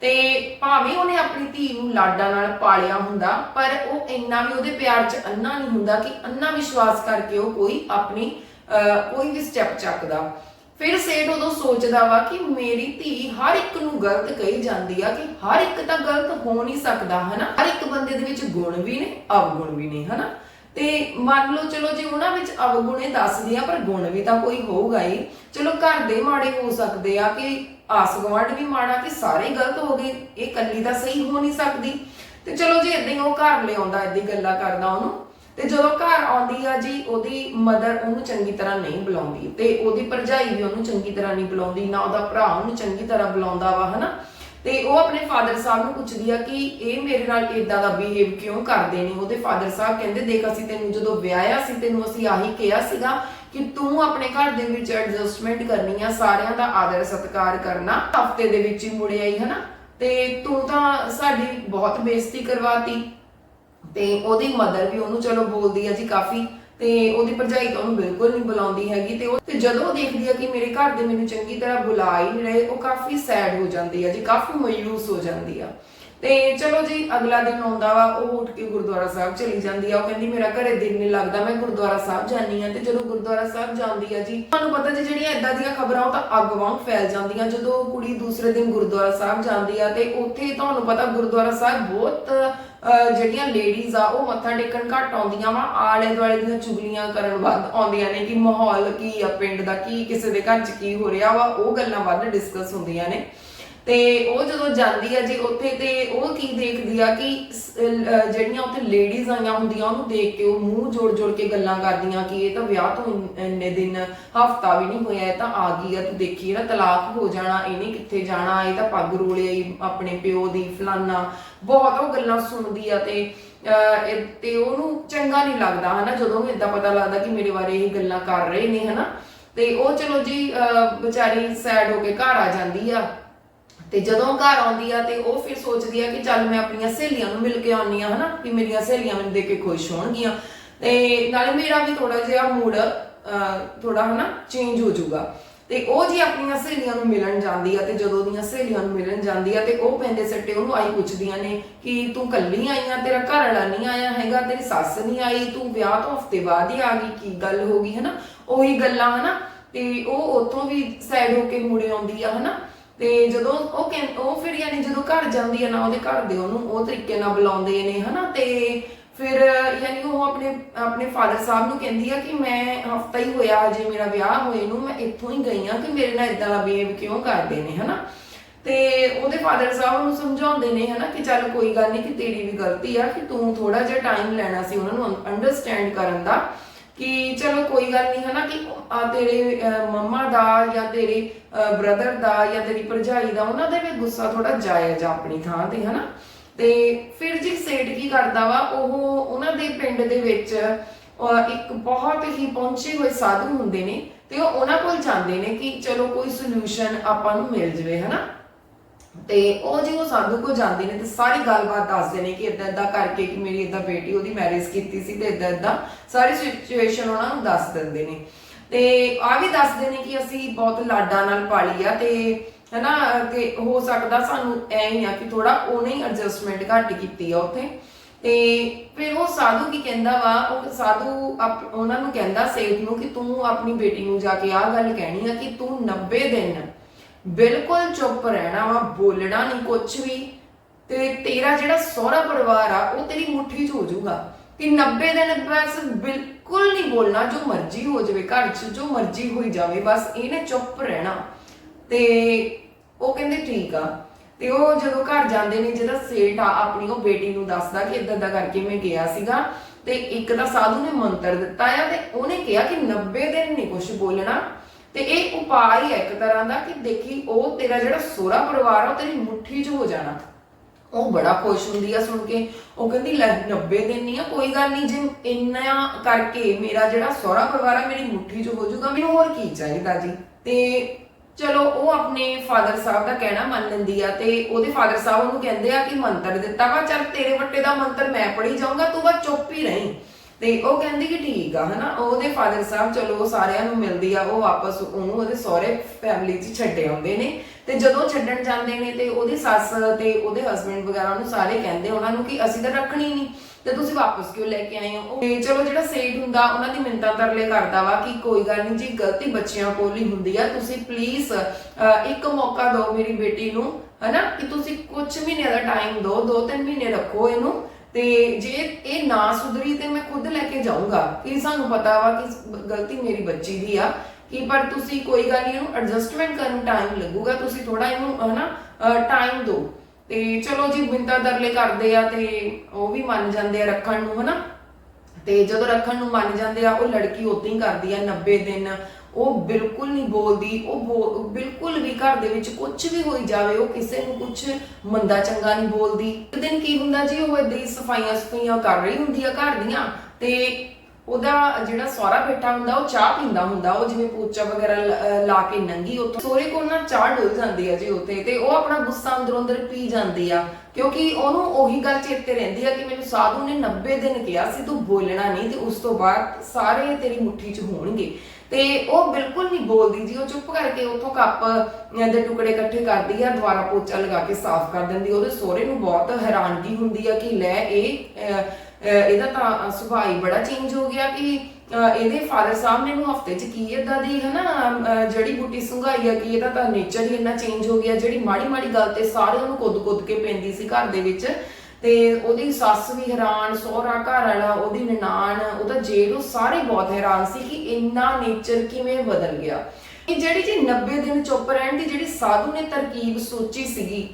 ਤੇ ਭਾਵੇਂ ਉਹਨੇ ਆਪਣੀ ਧੀ ਨੂੰ ਲਾਡਾਂ ਨਾਲ ਪਾਲਿਆ ਹੁੰਦਾ ਪਰ ਉਹ ਇੰਨਾ ਵੀ ਉਹਦੇ ਪਿਆਰ 'ਚ ਅੰਨਾ ਨਹੀਂ ਹੁੰਦਾ ਕਿ ਅੰਨਾ ਵਿਸ਼ਵਾਸ ਕਰਕੇ ਉਹ ਕੋਈ ਆਪਣੀ ਅਹ, ਕੋਈ ਵੀ ਸਟੈਪ ਚੱਕਦਾ। ਫਿਰ ਸੇਠ ਉਦੋਂ ਸੋਚਦਾ ਵਾ ਕਿ ਮੇਰੀ ਧੀ ਹਰ ਇੱਕ ਨੂੰ ਗਲਤ ਕਹੀ ਜਾਂਦੀ ਆ ਕਿ ਹਰ ਇੱਕ ਤਾਂ ਗਲਤ ਹੋ ਨਹੀਂ ਸਕਦਾ ਹਨਾ? ਹਰ ਇੱਕ ਬੰਦੇ ਦੇ ਵਿੱਚ ਗੁਣ ਵੀ ਨੇ ਅਵਗੁਣ ਵੀ ਨੇ ਹਨਾ? ਤੇ ਮੰਨ ਲਓ, ਚਲੋ ਜੇ ਉਹਨਾਂ ਵਿੱਚ ਅਵਗੁਣੇ ਦੱਸਦੀ ਆ, ਪਰ ਗੁਣ ਵੀ ਤਾਂ ਕੋਈ ਹੋਊਗਾ ਹੀ। ਚਲੋ, ਘਰ ਦੇ ਮਾੜੇ ਹੋ ਸਕਦੇ ਆ ਕਿ ਆਸ ਵੀ ਮਾੜਾ ਕਿ ਸਾਰੇ ਗਲਤ ਹੋ ਗਏ, ਇਹ ਕੱਲੀ ਤਾਂ ਸਹੀ ਹੋ ਨਹੀਂ ਸਕਦੀ। ਤੇ ਚਲੋ, ਜੇ ਇਦਾਂ ਹੀ ਉਹ ਘਰ ਲਿਆਉਂਦਾ ਇਦਾਂ ਗੱਲਾਂ ਕਰਦਾ ਉਹਨੂੰ, ਤੇ ਜਦੋਂ ਘਰ ਆਉਂਦੀ ਆ ਜੀ, ਉਹਦੀ ਮਦਰ ਉਹਨੂੰ ਚੰਗੀ ਤਰ੍ਹਾਂ ਨਹੀਂ ਬੁਲਾਉਂਦੀ, ਤੇ ਉਹਦੀ ਭਰਜਾਈ ਵੀ ਉਹਨੂੰ ਚੰਗੀ ਤਰ੍ਹਾਂ ਨਹੀਂ ਬੁਲਾਉਂਦੀ, ਨਾ ਉਹਦਾ ਭਰਾ ਉਹਨੂੰ ਚੰਗੀ ਤਰ੍ਹਾਂ ਬੁਲਾਉਂਦਾ ਵਾ, ਹਨਾ? ਤੇ ਉਹ ਆਪਣੇ ਫਾਦਰ ਸਾਹਿਬ ਨੂੰ ਪੁੱਛਦੀ ਆ ਕਿ ਇਹ ਮੇਰੇ ਨਾਲ ਇਦਾਂ ਦਾ ਬਿਹੇਵ ਕਿਉਂ ਕਰਦੇ ਨੇ? ਉਹਦੇ ਫਾਦਰ ਸਾਹਿਬ ਕਹਿੰਦੇ, ਦੇਖ, ਅਸੀਂ ਤੈਨੂੰ ਜਦੋਂ ਵਿਆਹਿਆ ਸੀ, ਤੈਨੂੰ ਅਸੀਂ ਆਹੀ ਕਿਹਾ ਸੀਗਾ ਕਿ ਤੂੰ ਆਪਣੇ ਘਰ ਦੇ ਵਿੱਚ ਐਡਜਸਟਮੈਂਟ ਕਰਨੀ ਆ, ਸਾਰਿਆਂ ਦਾ ਆਦਰ ਸਤਿਕਾਰ ਕਰਨਾ। ਹਫ਼ਤੇ ਦੇ ਵਿੱਚ ਹੀ ਮੁੜ ਆਈ, ਹਨਾ? ਤੇ ਤੂੰ ਤਾਂ ਸਾਡੀ ਬਹੁਤ ਬੇਇੱਜ਼ਤੀ ਕਰਵਾਤੀ ਤੇ ਉਹਦੀ ਮਦਰ ਵੀ ਉਹਨੂੰ ਚਲੋ ਬੋਲਦੀ ਆ ਜੀ ਕਾਫੀ। ਤੇ ਉਹਦੀ ਭਰਜਾਈ ਤਾਂ ਉਹਨੂੰ ਬਿਲਕੁਲ ਨਹੀਂ ਬੁਲਾਉਂਦੀ ਹੈਗੀ ਤੇ ਉਹ ਤੇ ਜਦੋਂ ਉਹ ਦੇਖਦੀ ਆ ਕਿ ਮੇਰੇ ਘਰ ਦੇ ਮੈਨੂੰ ਚੰਗੀ ਤਰ੍ਹਾਂ ਬੁਲਾ ਹੀ ਨਹੀਂ ਰਹੇ, ਉਹ ਕਾਫੀ ਸੈਡ ਹੋ ਜਾਂਦੀ ਆ ਜੀ, ਕਾਫੀ ਮਾਯੂਸ ਹੋ ਜਾਂਦੀ ਆ। ਤੇ ਚਲੋ ਜੀ, ਅਗਲਾ ਦਿਨ ਆਉਂਦਾ ਵਾ, ਉਹ ਉੱਠ ਕੇ ਗੁਰਦੁਆਰਾ ਸਾਹਿਬ ਚਲੀ ਜਾਂਦੀ ਆ। ਉਹ ਕਹਿੰਦੀ, ਮੇਰਾ ਘਰੇ ਦਿਲ ਨਹੀਂ ਲੱਗਦਾ, ਮੈਂ ਗੁਰਦੁਆਰਾ ਸਾਹਿਬ ਜਾਨੀ ਆ। ਤੇ ਜਦੋਂ ਗੁਰਦੁਆਰਾ ਸਾਹਿਬ ਜਾਂਦੀ ਆ ਜੀ, ਤੁਹਾਨੂੰ ਪਤਾ ਜੀ, ਜਿਹੜੀਆਂ ਇਦਾਂ ਦੀਆਂ ਖਬਰਾਂ, ਉਹ ਤਾਂ ਅੱਗ ਵਾਂਗ ਫੈਲ ਜਾਂਦੀਆਂ। ਜਦੋਂ ਕੁੜੀ ਦੂਸਰੇ ਦਿਨ ਗੁਰਦੁਆਰਾ ਸਾਹਿਬ ਜਾਂਦੀ ਆ, ਤੇ ਉੱਥੇ ਤੁਹਾਨੂੰ ਪਤਾ ਗੁਰਦੁਆਰਾ ਸਾਹਿਬ ਬਹੁਤ ਜਿਹੜੀਆਂ ਲੇਡੀਜ਼ ਆ, ਉਹ ਮੱਥਾ ਟੇਕਣ ਘੱਟ ਆਉਂਦੀਆਂ ਵਾ। ਆਲੇ ਦੁਆਲੇ ਦੀਆਂ ਚੁਗਲੀਆਂ ਕਰਨ ਵੱਧ ਆਉਂਦੀਆਂ ਨੇ ਕਿ ਮਾਹੌਲ ਕੀ ਆ, ਪਿੰਡ ਦਾ ਕੀ, ਕਿਸੇ ਦੇ ਘਰ 'ਚ ਕੀ ਹੋ ਰਿਹਾ ਵਾ, ਉਹ ਗੱਲਾਂ ਵੱਧ ਡਿਸਕਸ ਹੁੰਦੀਆਂ ਨੇ। ਤੇ ਉਹ ਜਦੋਂ ਜਾਂਦੀ ਆ ਜੀ ਉੱਥੇ ਤੇ ਉਹ ਕੀ ਦੇਖਦੀ ਆ ਕਿ ਸ- ਅਹ, ਜਿਹੜੀਆਂ ਉੱਥੇ ਲੇਡੀਜ਼ ਆਈਆਂ ਹੁੰਦੀਆਂ, ਉਹਨੂੰ ਦੇਖ ਕੇ ਉਹ ਮੂੰਹ ਜੋੜ ਜੋੜ ਕੇ ਗੱਲਾਂ ਕਰਦੀਆਂ ਕਿ ਇਹ ਤਾਂ ਵਿਆਹ ਤੋਂ ਇੰਨ- ਇੰਨੇ ਦਿਨ, ਹਫਤਾ ਵੀ ਨਹੀਂ ਹੋਇਆ, ਇਹ ਤਾਂ ਆ ਗਈ ਆ, ਤੂੰ ਦੇਖੀ, ਇਹਦਾ ਤਲਾਕ ਹੋ ਜਾਣਾ, ਇਹਨੇ ਕਿੱਥੇ ਜਾਣਾ, ਇਹ ਤਾਂ ਪੱਗ ਰੋਲੇ ਆਈ ਆਪਣੇ ਪਿਓ ਦੀ, ਫਲਾਨਾ। ਬਹੁਤ ਉਹ ਗੱਲਾਂ ਸੁਣਦੀ ਆ ਤੇ, ਅਹ, ਇਹ- ਤੇ ਉਹਨੂੰ ਚੰਗਾ ਨਹੀਂ ਲੱਗਦਾ, ਹਨਾ? ਜਦੋਂ ਉਹਨੂੰ ਇਦਾਂ ਪਤਾ ਲੱਗਦਾ ਕਿ ਮੇਰੇ ਬਾਰੇ ਇਹ ਗੱਲਾਂ ਕਰ ਰਹੇ ਨੇ, ਹਨਾ? ਤੇ ਉਹ ਚਲੋ ਜੀ, ਅਹ, ਵਿਚਾਰੀ ਸੈਡ ਹੋ ਕੇ ਘਰ ਆ ਜਾਂਦੀ ਆ। ਤੇ ਜਦੋਂ ਘਰ ਆਉਂਦੀ ਆ ਤੇ ਉਹ ਫਿਰ ਸੋਚਦੀ ਆ ਕਿ ਚੱਲ ਮੈਂ ਆਪਣੀਆਂ ਸਹੇਲੀਆਂ ਨੂੰ ਮਿਲ ਕੇ ਆਉਣੀ ਆ, ਹਨਾ ਕਿ ਮੇਰੀਆਂ ਸਹੇਲੀਆਂ ਮੈਨੂੰ ਦੇਖ ਕੇ ਖੁਸ਼ ਹੋਣਗੀਆਂ। ਤੇ ਨਾਲੇ ਮੇਰਾ ਵੀ ਥੋੜਾ ਜਿਹਾ ਮੂਡ ਥੋੜਾ ਹਨਾ ਚੇਂਜ ਹੋ ਜਾਊਗਾ। ਤੇ ਉਹ ਜੀ ਆਪਣੀਆਂ ਸਹੇਲੀਆਂ ਨੂੰ ਮਿਲਣ ਜਾਂਦੀ ਆ ਤੇ ਜਦੋਂ ਉਹਦੀਆਂ ਸਹੇਲੀਆਂ ਨੂੰ ਮਿਲਣ ਜਾਂਦੀ ਆ ਤੇ ਉਹ ਪੈਂਦੇ ਸੱਟੇ ਉਹਨੂੰ ਆਈ ਪੁੱਛਦੀਆਂ ਨੇ ਕਿ ਤੂੰ ਕੱਲੀ ਆਈ ਆ, ਤੇਰਾ ਘਰ ਵਾਲਾ ਨਹੀਂ ਆਇਆ ਹੈਗਾ, ਤੇਰੀ ਸੱਸ ਨਹੀਂ ਆਈ, ਤੂੰ ਵਿਆਹ ਤੋਂ ਹਫ਼ਤੇ ਬਾਅਦ ਹੀ ਆ ਗਈ, ਕੀ ਗੱਲ ਹੋ ਗਈ, ਹਨਾ? ਉਹੀ ਗੱਲਾਂ, ਹਨਾ? ਤੇ ਉਹ ਉੱਥੋਂ ਵੀ ਸਾਈਡ ਹੋ ਕੇ ਮੁੜੇ ਆਉਂਦੀ ਆ, ਹਨਾ? ਤੇ ਜਦੋਂ ਉਹ ਕਹਿੰ- ਉਹ ਫਿਰ ਯਾਨੀ ਜਦੋਂ ਘਰ ਜਾਂਦੀ ਆ ਨਾ ਉਹਦੇ ਘਰ ਦੇ ਉਹਨੂੰ, ਉਹ ਤਰੀਕੇ ਨਾਲ ਬੁਲਾਉਂਦੇ ਨੇ, ਹਨਾ? ਤੇ ਫਿਰ ਯਾਨੀ ਉਹ ਆਪਣੇ ਆਪਣੇ ਫਾਦਰ ਸਾਹਿਬ ਨੂੰ ਕਹਿੰਦੀ ਆ ਕਿ ਮੈਂ ਹਫਤਾ ਹੀ ਹੋਇਆ, ਹਜੇ ਮੇਰਾ ਵਿਆਹ ਹੋਏ ਨੂੰ, ਮੈਂ ਇੱਥੋਂ ਹੀ ਗਈ ਆ ਕਿ ਮੇਰੇ ਨਾਲ ਇਦਾਂ ਦਾ ਬਿਹੇਵ ਕਿਉਂ ਕਰਦੇ ਨੇ, ਹਨਾ? ਤੇ ਉਹਦੇ ਫਾਦਰ ਸਾਹਿਬ ਉਹਨੂੰ ਸਮਝਾਉਂਦੇ ਨੇ, ਹਨਾ, ਕਿ ਚੱਲ ਕੋਈ ਗੱਲ ਨਹੀਂ ਕਿ ਤੇਰੀ ਵੀ ਗਲਤੀ ਆ, ਕਿ ਤੂੰ ਥੋੜਾ ਜਿਹਾ ਟਾਈਮ ਲੈਣਾ ਸੀ ਉਹਨਾਂ ਨੂੰ ਅੰਡਰਸਟੈਂਡ ਕਰਨ ਦਾ। ਕਿ ਚਲੋ ਕੋਈ ਗੱਲ ਨਹੀਂ, ਹਨਾ ਕਿ ਆ ਤੇਰੇ ਮੰਮਾ ਦਾ ਜਾਂ ਤੇਰੇ ਬ੍ਰਦਰ ਦਾ ਜਾਂ ਤੇਰੀ ਭਰਜਾਈ ਦਾ, ਉਹਨਾਂ ਦੇ ਵੀ ਗੁੱਸਾ ਥੋੜਾ ਜਾਇਜ਼ ਆ ਆਪਣੀ ਥਾਂ ਤੇ, ਹਨਾ? ਤੇ ਫਿਰ ਜੀ ਸੇਠ ਕੀ ਕਰਦਾ ਵਾ, ਉਹ ਉਹਨਾਂ ਦੇ ਪਿੰਡ ਦੇ ਵਿੱਚ ਇੱਕ ਬਹੁਤ ਹੀ ਪਹੁੰਚੇ ਹੋਏ ਸਾਧੂ ਹੁੰਦੇ ਨੇ ਤੇ ਉਹ ਉਹਨਾਂ ਕੋਲ ਜਾਂਦੇ ਨੇ ਕਿ ਚਲੋ ਕੋਈ ਸੋਲੂਸ਼ਨ ਆਪਾਂ ਨੂੰ ਮਿਲ ਜਵੇ, ਹਨਾ? ਤੇ ਉਹ ਜੀ ਸਾਧੂ ਕੋ ਜਾਂਦੇ ਨੇ ਤੇ ਸਾਰੀ ਗੱਲਬਾਤ ਦੱਸਦੇ ਨੇ ਕਿ ਇਦਾਂ ਇਦਾਂ ਕਰਕੇ ਕਿ ਮੇਰੀ ਇਦਾਂ ਬੇਟੀ ਉਹਦੀ ਮੈਰਿਜ ਕੀਤੀ ਸੀ ਤੇ ਇਦਾਂ ਇਦਾਂ ਸਾਰੀ ਸਿਚੁਏਸ਼ਨ ਉਹਨਾਂ ਨੂੰ ਦੱਸ ਦਿੰਦੇ ਨੇ। ਤੇ ਆ ਵੀ ਦੱਸਦੇ ਨੇ ਕਿ ਅਸੀਂ ਬਹੁਤ ਲਾਡਾਂ ਨਾਲ ਪਾਲੀ ਆ ਤੇ ਹਨਾ, ਤੇ ਹੋ ਸਕਦਾ ਸਾਨੂੰ ਐ ਹੀ ਆ ਕਿ ਥੋੜਾ ਉਹਨੇ ਹੀ ਐਡਜਸਟਮੈਂਟ ਘੱਟ ਕੀਤੀ ਆ ਉੱਥੇ। ਤੇ ਫਿਰ ਉਹ ਸਾਧੂ ਕੀ ਕਹਿੰਦਾ ਵਾ, ਉਹ ਸਾਧੂ ਆਪ- ਉਹਨਾਂ ਨੂੰ ਕਹਿੰਦਾ ਸੇਠ ਨੂੰ ਕਿ ਤੂੰ ਆਪਣੀ ਬੇਟੀ ਨੂੰ ਜਾ ਕੇ ਆਹ ਗੱਲ ਕਹਿਣੀ ਆ ਕਿ ਤੂੰ 90 ਦਿਨ ਬਿਲਕੁਲ ਚੁੱਪ ਰਹਿਣਾ ਵਾ, ਬੋਲਣਾ ਨਹੀਂ ਕੁਝ ਵੀ। ਤੇ ਤੇਰਾ ਜਿਹੜਾ ਸਹੁਰਾ ਪਰਿਵਾਰ ਆ, ਉਹ ਤੇਰੀ ਮੁੱਠੀ 'ਚ ਹੋ ਜਾਊਗਾ। ਕਿ 90 ਦਿਨ ਬਸ ਬਿਲਕੁਲ ਨਹੀਂ ਬੋਲਣਾ, ਜੋ ਮਰਜ਼ੀ ਹੋ ਜਾਵੇ, ਘਰ 'ਚ ਜੋ ਮਰਜ਼ੀ ਹੋਈ ਜਾਵੇ, ਬਸ ਇਹਨੇ ਚੁੱਪ ਰਹਿਣਾ। ਤੇ ਉਹ ਕਹਿੰਦੇ ਠੀਕ ਆ। ਤੇ ਉਹ ਜਦੋਂ ਘਰ ਜਾਂਦੇ ਨੇ ਜਿਹੜਾ ਸੇਠ ਆ, ਆਪਣੀ ਉਹ ਬੇਟੀ ਨੂੰ ਦੱਸਦਾ ਕਿ ਇਦਾਂ ਦਾ ਕਰਕੇ ਮੈਂ ਗਿਆ ਸੀਗਾ। ਤੇ ਇੱਕ ਤਾਂ ਸਾਧੂ ਨੇ ਮੰਤਰ ਦਿੱਤਾ ਆ, ਤੇ ਉਹਨੇ ਕਿਹਾ ਕਿ 90 ਦਿਨ ਨਹੀਂ ਕੁਝ ਬੋਲਣਾ। ਤੇ ਇਹ ਉਪਾਅ ਹੀ ਹੈ ਇੱਕ ਤਰ੍ਹਾਂ ਦਾ ਕਿ ਦੇਖੀ ਉਹ ਤੇਰਾ ਜਿਹੜਾ ਸੋਹਰਾ ਪਰਿਵਾਰ ਆ, ਉਹ ਤੇਰੀ ਮੁੱਠੀ 'ਚ ਹੋ ਜਾਣਾ। ਉਹ ਬੜਾ ਖੁਸ਼ ਹੁੰਦੀ ਆ ਸੁਣ ਕੇ। ਉਹ ਕਹਿੰਦੀ, ਲੈ 90 ਦਿਨ ਨਹੀਂ ਆ, ਕੋਈ ਗੱਲ ਨਹੀਂ, ਜੇ ਇੰਨਾ ਕਰਕੇ ਮੇਰਾ ਜਿਹੜਾ ਸੋਹਰਾ ਪਰਿਵਾਰ ਆ, ਮੇਰੀ ਮੁੱਠੀ 'ਚ ਹੋ ਜਾਊਗਾ, ਮੈਨੂੰ ਹੋਰ ਕੀ ਚਾਹੀਦਾ ਜੀ? ਤੇ ਚਲੋ, ਉਹ ਆਪਣੇ ਫਾਦਰ ਸਾਹਿਬ ਦਾ ਕਹਿਣਾ ਮੰਨ ਲੈਂਦੀ ਆ ਤੇ ਉਹਦੇ ਫਾਦਰ ਸਾਹਿਬ ਉਹਨੂੰ ਕਹਿੰਦੇ ਆ ਕਿ ਮੰਤਰ ਦਿੱਤਾ ਵਾ, ਚੱਲ ਤੇਰੇ ਵੱਟੇ ਦਾ ਮੰਤਰ ਮੈਂ ਪੜ੍ਹੀ ਜਾਊਂਗਾ, ਤੂੰ ਬਸ ਚੁੱਪ ਹੀ ਰਹੀਂ। ਤੇ ਉਹ ਕਹਿੰਦੀ ਕਿ ਠੀਕ ਆ, ਹਨਾ? ਉਹਦੇ ਫਾਦਰ ਸਾਹਿਬ, ਚਲੋ, ਉਹ ਸਾਰਿਆਂ ਨੂੰ ਮਿਲਦੀ ਆ, ਉਹ ਵਾਪਸ ਉਹਨੂੰ ਉਹਦੇ ਸਹੁਰੇ ਫੈਮਿਲੀ 'ਚ ਛੱਡੇ ਆਉਂਦੇ ਨੇ। ਤੇ ਜਦੋਂ ਛੱਡਣ ਜਾਂਦੇ ਨੇ ਤੇ ਉਹਦੀ ਸੱਸ ਤੇ ਉਹਦੇ ਹਸਬੰਡ ਵਗੈਰਾ ਨੂੰ ਸਾਰੇ ਕਹਿੰਦੇ ਉਹਨਾਂ ਨੂੰ ਕਿ ਅਸੀਂ ਤਾਂ ਰੱਖਣੀ ਨਹੀਂ ਤੇ ਤੁਸੀਂ ਵਾਪਸ ਕਿਉਂ ਲੈ ਕੇ ਆਏ ਹੋ? ਤੇ ਚਲੋ, ਜਿਹੜਾ ਸੇਠ ਹੁੰਦਾ, ਉਹਨਾਂ ਦੀ ਮਿੰਤਾਂ ਤਰਲੇ ਕਰਦਾ ਵਾ ਕਿ ਕੋਈ ਗੱਲ ਨਹੀਂ ਜੀ ਗਲਤੀ ਬੱਚਿਆਂ ਕੋਲ ਹੀ ਹੁੰਦੀ ਆ, ਤੁਸੀਂ ਪਲੀਜ਼ ਇੱਕ ਮੌਕਾ ਦਿਓ ਮੇਰੀ ਬੇਟੀ ਨੂੰ, ਹਨਾ? ਕਿ ਤੁਸੀਂ ਕੁਝ ਮਹੀਨੇ ਦਾ ਟਾਈਮ ਦਿਓ ਦੋ ਤਿੰਨ ਮਹੀਨੇ ਰੱਖੋ ਇਹਨੂੰ ਤੇ ਜੇ ਇਹ ਨਾ ਸੁਧਰੀ ਤੇ ਮੈਂ ਖੁਦ ਲੈ ਕੇ ਜਾਊਂਗਾ ਕਿ ਸਾਨੂੰ ਪਤਾ ਵਾ ਕਿ ਗਲਤੀ ਮੇਰੀ ਬੱਚੀ ਦੀ ਆ, ਕਿ ਪਰ ਤੁਸੀਂ ਕੋਈ ਗੱਲ ਨਹੀਂ, ਇਹਨੂੰ ਐਡਜਸਟਮੈਂਟ ਕਰਨ ਟਾਈਮ ਲੱਗੂਗਾ, ਤੁਸੀਂ ਥੋੜਾ ਇਹਨੂੰ ਹਨਾ ਟਾਈਮ ਦਿਓ। ਤੇ ਚਲੋ ਜੀ, ਬਿੰਤਾ ਦਰਲੇ ਕਰਦੇ ਆ ਤੇ ਉਹ ਵੀ ਮੰਨ ਜਾਂਦੇ ਆ ਰੱਖਣ ਨੂੰ, ਹਨਾ। ਤੇ ਜਦੋਂ ਰੱਖਣ ਨੂੰ ਮੰਨ ਜਾਂਦੇ ਆ, ਉਹ ਲੜਕੀ ਉਦਾਂ ਹੀ ਕਰਦੀ ਆ 90 ਦਿਨ ਉਹ ਬਿਲਕੁਲ ਨਹੀਂ ਬੋਲਦੀ, ਉਹ ਬੋ- ਬਿਲਕੁਲ ਵੀ ਘਰ ਦੇ ਵਿੱਚ ਕੁਝ ਵੀ ਹੋਈ ਜਾਵੇ, ਉਹ ਕਿਸੇ ਨੂੰ ਕੁਝ ਮੰਦਾ ਚੰਗਾ ਨਹੀਂ ਬੋਲਦੀ। ਇੱਕ ਦਿਨ ਕੀ ਹੁੰਦਾ ਜੀ, ਉਹ ਏਦਾਂ ਹੀ ਸਫਾਈਆਂ ਸਫਾਈਆਂ ਕਰ ਰਹੀ ਹੁੰਦੀ ਆ ਘਰ ਦੀਆਂ ਤੇ ਉਹਦਾ ਜਿਹੜਾ ਸਹੁਰਾ ਬੈਠਾ ਹੁੰਦਾ, ਉਹ ਚਾਹ ਪੀਂਦਾ ਹੁੰਦਾ, ਉਹ ਜਿਵੇਂ ਪੋਚਾ ਵਗੈਰਾ ਲ- ਅਹ ਲਾ ਕੇ ਨੰਗੀ ਉੱਥੋਂ ਸੋਰੇ ਕੋਲ ਨਾ ਚਾਹ ਡੁੱਲ ਜਾਂਦੀ ਆ ਜੀ ਉੱਥੇ ਤੇ ਉਹ ਆਪਣਾ ਗੁੱਸਾ ਅੰਦਰੋਂ ਅੰਦਰ ਪੀ ਜਾਂਦੀ ਆ, ਕਿਉਂਕਿ ਉਹਨੂੰ ਉਹੀ ਗੱਲ ਚੇਤੇ ਰਹਿੰਦੀ ਆ ਕਿ ਮੈਨੂੰ ਸਾਧੂ ਨੇ 90 ਦਿਨ ਕਿਹਾ ਸੀ, ਤੂੰ ਬੋਲਣਾ ਨਹੀਂ ਤੇ ਉਸ ਤੋਂ ਬਾਅਦ ਸਾਰੇ ਤੇਰੀ ਮੁੱਠੀ 'ਚ ਹੋਣਗੇ। ਤੇ ਉਹ ਬਿਲਕੁਲ ਨਹੀਂ ਬੋਲਦੀ ਜੀ ਉਹ ਚੁੱਪ ਕਰਕੇ ਉੱਥੋਂ ਕੱਪ ਦੇ ਟੁਕੜੇ ਇਕੱਠੇ ਕਰਦੀ ਆ ਦੁਬਾਰਾ ਪੋਚਾ ਲਗਾ ਕੇ ਸਾਫ਼ ਕਰ ਦਿੰਦੀ ਉਹਦੇ ਸਹੁਰੇ ਨੂੰ ਬਹੁਤ ਹੈਰਾਨਗੀ ਹੁੰਦੀ ਆ ਕਿ ਲੈ ਇਹ ਇਹਦਾ ਤਾਂ ਸੁਭਾਅ ਹੀ ਬੜਾ ਚੇਂਜ ਹੋ ਗਿਆ ਕਿ ਇਹਦੇ ਫਾਦਰ ਸਾਹਿਬ ਨੇ ਇਹਨੂੰ ਹਫ਼ਤੇ 'ਚ ਕੀ ਇਦਾਂ ਦੀ ਹਨਾ ਅਹ, ਜੜੀ ਬੂਟੀ ਸੁੰਘਾਈ ਆ ਕਿ ਇਹਦਾ ਤਾਂ ਨੇਚਰ ਹੀ ਇੰਨਾ ਚੇਂਜ ਹੋ ਗਿਆ। ਜਿਹੜੀ ਮਾੜੀ ਮਾੜੀ ਗੱਲ ਤੇ ਸਾਰੇ ਉਹਨੂੰ ਕੁੱਦ-ਕੁੱਦ ਕੇ ਪੈਂਦੀ ਸੀ ਘਰ ਦੇ ਵਿੱਚ ਤੇ ਉਹਦੀ ਸੱਸ ਵੀ ਹੈਰਾਨ, ਸਹੁਰਾ ਘਰ ਵਾਲਾ, ਉਹਦੀ ਨਨਾਣ, ਉਹਦਾ ਜੇਠ ਉਹ ਸਾਰੇ ਬਹੁਤ ਹੈਰਾਨ ਸੀ ਕਿ ਇੰਨਾ ਨੇਚਰ ਕਿਵੇਂ ਬਦਲ ਗਿਆ। ਇਹ ਜਿਹੜੀ ਜੀ 90 ਦਿਨ ਚੁੱਪ ਰਹਿਣ ਦੀ ਜਿਹੜੀ ਸਾਧੂ ਨੇ ਤਰਕੀਬ ਸੋਚੀ ਸੀਗੀ,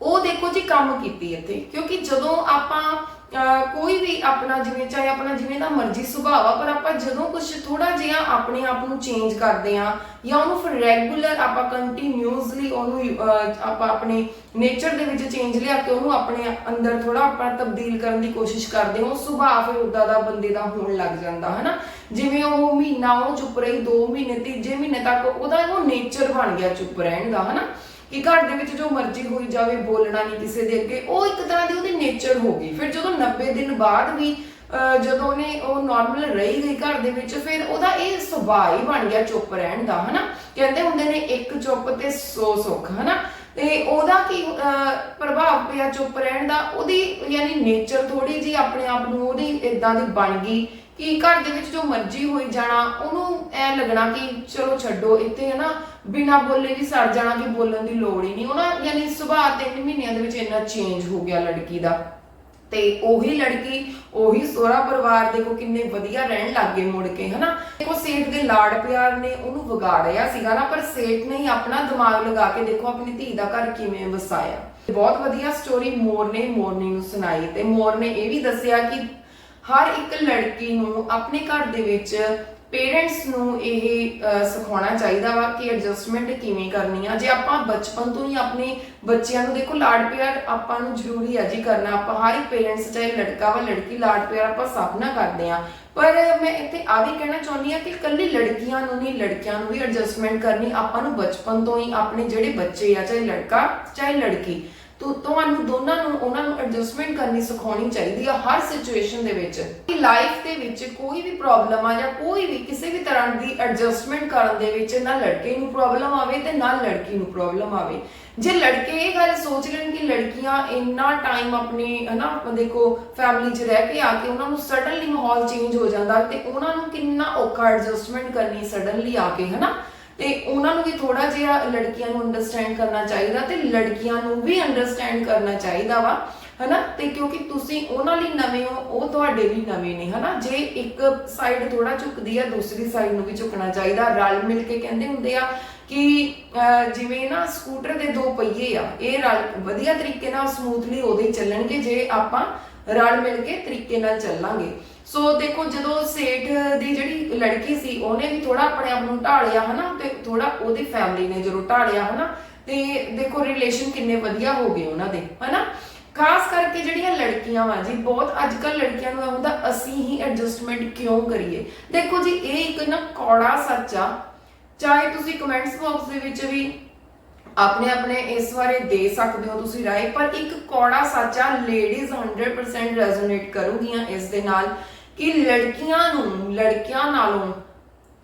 ਉਹ ਦੇਖੋ ਜੀ ਕੰਮ ਕੀਤੀ ਇੱਥੇ। ਕਿਉਂਕਿ ਜਦੋਂ ਆਪਾਂ ਕੋਈ ਵੀ ਆਪਣਾ ਜਿਵੇਂ, ਚਾਹੇ ਆਪਣਾ ਜਿਵੇਂ ਦਾ ਮਰਜ਼ੀ ਸੁਭਾਅ ਆ ਪਰ ਆਪਾਂ ਜਦੋਂ ਕੁਝ ਥੋੜਾ ਜਿਹਾ ਆਪਣੇ ਆਪ ਨੂੰ ਚੇਂਜ ਕਰਦੇ ਆ ਜਾਂ ਉਹਨੂੰ ਫਿਰ ਰੈਗੂਲਰ ਆਪਾਂ ਕੰਟੀਨਿਊਸਲੀ ਉਹਨੂੰ ਆਪਾਂ ਆਪਣੇ ਨੇਚਰ ਦੇ ਵਿੱਚ ਚੇਂਜ ਲਿਆ ਕੇ ਉਹਨੂੰ ਆਪਣੇ ਅੰਦਰ ਥੋੜਾ ਆਪਾਂ ਤਬਦੀਲ ਕਰਨ ਦੀ ਕੋਸ਼ਿਸ਼ ਕਰਦੇ ਹਾਂ, ਉਹ ਸੁਭਾਅ ਫਿਰ ਉਦਾਂ ਦਾ ਬੰਦੇ ਦਾ ਹੋਣ ਲੱਗ ਜਾਂਦਾ, ਹਨਾ? ਜਿਵੇਂ ਉਹ ਮਹੀਨਾ ਉਹ ਚੁੱਪ ਰਹੀ 2 ਮਹੀਨੇ, ਤੀਜੇ ਮਹੀਨੇ ਤੱਕ ਉਹਦਾ ਉਹ ਨੇਚਰ ਬਣ ਗਿਆ ਚੁੱਪ ਰਹਿਣ ਦਾ, ਹਨਾ? ਕਿ ਘਰ ਦੇ ਵਿੱਚ ਜੋ ਮਰਜ਼ੀ ਹੋਈ ਜਾਵੇ, ਬੋਲਣਾ ਨਹੀਂ ਕਿਸੇ ਦੇ ਅੱਗੇ, ਉਹ ਇੱਕ ਤਰ੍ਹਾਂ ਦੀ ਉਹਦੀ ਨੇਚਰ ਹੋ ਗਈ। ਫਿਰ ਜਦੋਂ 90 ਦਿਨ ਬਾਅਦ ਵੀ ਜਦੋਂ ਉਹਨੇ ਉਹ ਨਾਰਮਲ ਰਹੀ ਗਈ ਘਰ ਦੇ ਵਿੱਚ, ਫਿਰ ਉਹਦਾ ਇਹ ਸੁਭਾਅ ਹੀ ਬਣ ਗਿਆ ਚੁੱਪ ਰਹਿਣ ਦਾ, ਹਨਾ? ਕਹਿੰਦੇ ਹੁੰਦੇ ਨੇ, ਇੱਕ ਚੁੱਪ ਤੇ 100 ਸੁੱਖ, ਹਨਾ? ਤੇ ਉਹਦਾ ਕੀ ਪ੍ਰਭਾਵ ਪਿਆ ਚੁੱਪ ਰਹਿਣ ਦਾ? ਉਹਦੀ, ਯਾਨੀ ਨੇਚਰ ਥੋੜੀ ਜੀ ਆਪਣੇ ਆਪ ਨੂੰ ਉਹਦੀ ਇਦਾਂ ਦੀ ਬਣ ਗਈ ਕਿ ਘਰ ਦੇ ਵਿੱਚ ਜੋ ਮਰਜ਼ੀ ਹੋਈ ਜਾਣਾ, ਉਹਨੂੰ ਐ ਲੱਗਣਾ ਕਿ ਚਲੋ ਛੱਡੋ, ਇੱਥੇ ਹੈ ਬਿਨਾ ਬੋਲੇ ਵੀ ਸਰ ਜਾਣਾ ਕਿ ਬੋਲਣ ਦੀ ਲੋੜ ਹੀ ਨਹੀਂ। ਉਹਨਾਂ ਯਾਨੀ ਸੁਭਾਅ ਤਿੰਨ ਮਹੀਨਿਆਂ ਦੇ ਵਿੱਚ ਇੰਨਾ ਚੇਂਜ ਹੋ ਗਿਆ ਲੜਕੀ ਦਾ। ਤੇ ਉਹੀ ਲੜਕੀ, ਉਹੀ ਸੋਹਰਾ ਪਰਿਵਾਰ, ਦੇਖੋ ਕਿੰਨੇ ਵਧੀਆ ਰਹਿਣ ਲੱਗੇ ਮੁੜ ਕੇ, ਹਨਾ। ਦੇਖੋ ਸੇਠ ਦੇ ਲਾੜ ਪਿਆਰ ਨੇ ਉਹਨੂੰ ਵਿਗਾੜਿਆ ਸੀਗਾ ਨਾ, ਪਰ ਸੇਠ ਨੇ ਹੀ ਆਪਣਾ ਦਿਮਾਗ ਲਗਾ ਕੇ ਦੇਖੋ ਆਪਣੀ ਧੀ ਦਾ ਘਰ ਕਿਵੇਂ ਵਸਾਇਆ। ਬਹੁਤ ਵਧੀਆ ਸਟੋਰੀ ਮੋਰ ਨੇ ਮੋਰਨੀ ਨੂੰ ਸੁਣਾਈ, ਤੇ ਮੋਰ ਨੇ ਇਹ ਵੀ ਦੱਸਿਆ ਕਿ ਹਰ ਇੱਕ ਲੜਕੀ ਨੂੰ ਆਪਣੇ ਘਰ ਦੇ ਵਿੱਚ ਪੇਰੈਂਟਸ ਨੂੰ ਇਹ ਸਿਖਾਉਣਾ ਚਾਹੀਦਾ ਵਾ ਕਿ ਐਡਜਸਟਮੈਂਟ ਕਿਵੇਂ ਕਰਨੀ ਆ। ਜੇ ਆਪਾਂ ਬਚਪਨ ਤੋਂ ਹੀ ਆਪਣੇ ਬੱਚਿਆਂ ਨੂੰ ਦੇਖੋ, ਲਾਡ ਪਿਆਰ ਆਪਾਂ ਨੂੰ ਜ਼ਰੂਰੀ ਆ ਜੀ ਕਰਨਾ। ਆਪਾਂ ਹਰ ਇੱਕ ਪੇਰੈਂਟਸ, ਚਾਹੇ ਲੜਕਾ ਵਾ, ਲੜਕੀ, ਲਾਡ ਪਿਆਰ ਆਪਾਂ ਸਭ ਨਾਲ ਕਰਦੇ ਆ। ਪਰ ਮੈਂ ਇੱਥੇ ਆ ਵੀ ਕਹਿਣਾ ਚਾਹੁੰਦੀ ਆ ਕਿ ਕੱਲੀ ਲੜਕੀਆਂ ਨੂੰ ਨਹੀਂ, ਲੜਕਿਆਂ ਨੂੰ ਵੀ ਐਡਜਸਟਮੈਂਟ ਕਰਨੀ। ਆਪਾਂ ਨੂੰ ਬਚਪਨ ਤੋਂ ਹੀ ਆਪਣੇ ਜਿਹੜੇ ਬੱਚੇ ਆ, ਚਾਹੇ ਲੜਕਾ, ਚਾਹੇ ਲੜਕੀ। ਤੋ ਤੁਹਾਨੂੰ ਦੋਨਾਂ ਨੂੰ, ਉਹਨਾਂ ਨੂੰ ਐਡਜਸਟਮੈਂਟ ਕਰਨੀ ਸਿਖਾਉਣੀ ਚਾਹੀਦੀ ਆ ਹਰ ਸਿਚੁਏਸ਼ਨ ਦੇ ਵਿੱਚ। ਕਿ ਲਾਈਫ ਦੇ ਵਿੱਚ ਕੋਈ ਵੀ ਪ੍ਰੋਬਲਮ ਆ ਜਾਂ ਕੋਈ ਵੀ ਕਿਸੇ ਵੀ ਤਰ੍ਹਾਂ ਦੀ ਐਡਜਸਟਮੈਂਟ ਕਰਨ ਦੇ ਵਿੱਚ ਨਾ ਲੜਕੇ ਨੂੰ ਪ੍ਰੋਬਲਮ ਆਵੇ ਤੇ ਨਾ ਲੜਕੀ ਨੂੰ ਪ੍ਰੋਬਲਮ ਆਵੇ। ਜੇ ਲੜਕੇ ਇਹ ਗੱਲ ਸੋਚ ਲੈਣ ਕਿ ਲੜਕੀਆਂ ਇੰਨਾ ਟਾਈਮ ਆਪਣੇ, ਹਨਾ, ਦੇਖੋ ਫੈਮਿਲੀ 'ਚ ਰਹਿ ਕੇ ਆ ਕੇ ਉਹਨਾਂ ਨੂੰ ਸਡਨਲੀ ਮਾਹੌਲ ਚੇਂਜ ਹੋ ਜਾਂਦਾ ਤੇ ਉਹਨਾਂ ਨੂੰ ਕਿੰਨਾ ਔਖਾ ਐਡਜਸਟਮੈਂਟ ਕਰਨੀ ਸਡਨਲੀ ਆ ਕੇ, ਹਨਾ? ਤੇ ਉਹਨਾਂ ਨੂੰ ਵੀ ਥੋੜਾ ਜਿਹਾ ਲੜਕੀਆਂ ਨੂੰ ਅੰਡਰਸਟੈਂਡ ਕਰਨਾ ਚਾਹੀਦਾ ਤੇ ਲੜਕੀਆਂ ਨੂੰ ਵੀ ਅੰਡਰਸਟੈਂਡ ਕਰਨਾ ਚਾਹੀਦਾ ਵਾ ਹਨਾ? ਤੇ ਕਿਉਂਕਿ ਤੁਸੀਂ ਉਹਨਾਂ ਲਈ ਨਵੇਂ ਹੋ ਉਹ ਤੁਹਾਡੇ ਲਈ ਨਵੇਂ ਨੇ ਹਨਾ? ਜੇ ਇੱਕ ਸਾਈਡ ਥੋੜਾ ਝੁਕਦੀ ਆ ਦੂਸਰੀ ਸਾਈਡ ਨੂੰ ਵੀ ਝੁਕਣਾ ਚਾਹੀਦਾ। ਰਲ ਮਿਲ ਕੇ ਕਹਿੰਦੇ ਹੁੰਦੇ ਆ ਕਿ ਅਹ, ਜਿਵੇਂ ਨਾ ਸਕੂਟਰ ਦੇ ਦੋ ਪਹੀਏ ਆ ਇਹ ਰਲ ਵਧੀਆ ਤਰੀਕੇ ਨਾਲ ਸਮੂਥਲੀ ਉਹਦੇ ਚੱਲਣਗੇ ਜੇ ਆਪਾਂ ਰਲ ਮਿਲ ਕੇ ਤਰੀਕੇ ਨਾਲ ਚੱਲਾਂਗੇ। ਸੋ ਦੇਖੋ, ਜਦੋਂ ਸੇਠ ਦੀ ਜਿਹੜੀ ਲੜਕੀ ਸੀ, ਉਹਨੇ ਵੀ ਥੋੜਾ ਆਪਣੇ ਆਪ ਨੂੰ ਢਾਲਿਆ, ਹਨਾ? ਤੇ ਥੋੜਾ ਉਹਦੀ ਫੈਮਿਲੀ ਨੇ ਜਦੋਂ ਢਾਲਿਆ, ਹਨਾ? ਤੇ ਦੇਖੋ ਰਿਲੇਸ਼ਨ ਕਿੰਨੇ ਵਧੀਆ ਹੋ ਗਏ ਉਹਨਾਂ ਦੇ, ਹਨਾ? ਖਾਸ ਕਰਕੇ ਜਿਹੜੀਆਂ ਲੜਕੀਆਂ ਵਾ ਜੀ, ਬਹੁਤ ਅੱਜ ਕੱਲ ਲੜਕੀਆਂ ਨੂੰ ਹੁੰਦਾ, ਅਸੀਂ ਹੀ ਐਡਜਸਟਮੈਂਟ ਕਿਉਂ ਕਰੀਏ? ਦੇਖੋ ਜੀ, ਇਹ ਇੱਕ ਨਾ ਕੌੜਾ ਸੱਚ ਆ। ਚਾਹੇ ਤੁਸੀਂ ਕਮੈਂਟਸ ਬਾਕਸ ਦੇ ਵਿੱਚ ਵੀ ਆਪਣੇ ਆਪਣੇ ਇਸ ਬਾਰੇ ਦੇ ਸਕਦੇ ਹੋ ਤੁਸੀਂ ਰਾਏ, ਪਰ ਇੱਕ ਕੌੜਾ ਸੱਚਾ ਲੇਡੀਜ਼ 100% ਰੈਜ਼ੋਨੇਟ ਕਰੂਗੀਆਂ ਇਸ ਦੇ ਨਾਲ। ਕਿ ਲੜਕੀਆਂ ਨੂੰ, ਲੜਕਿਆਂ ਨਾਲੋਂ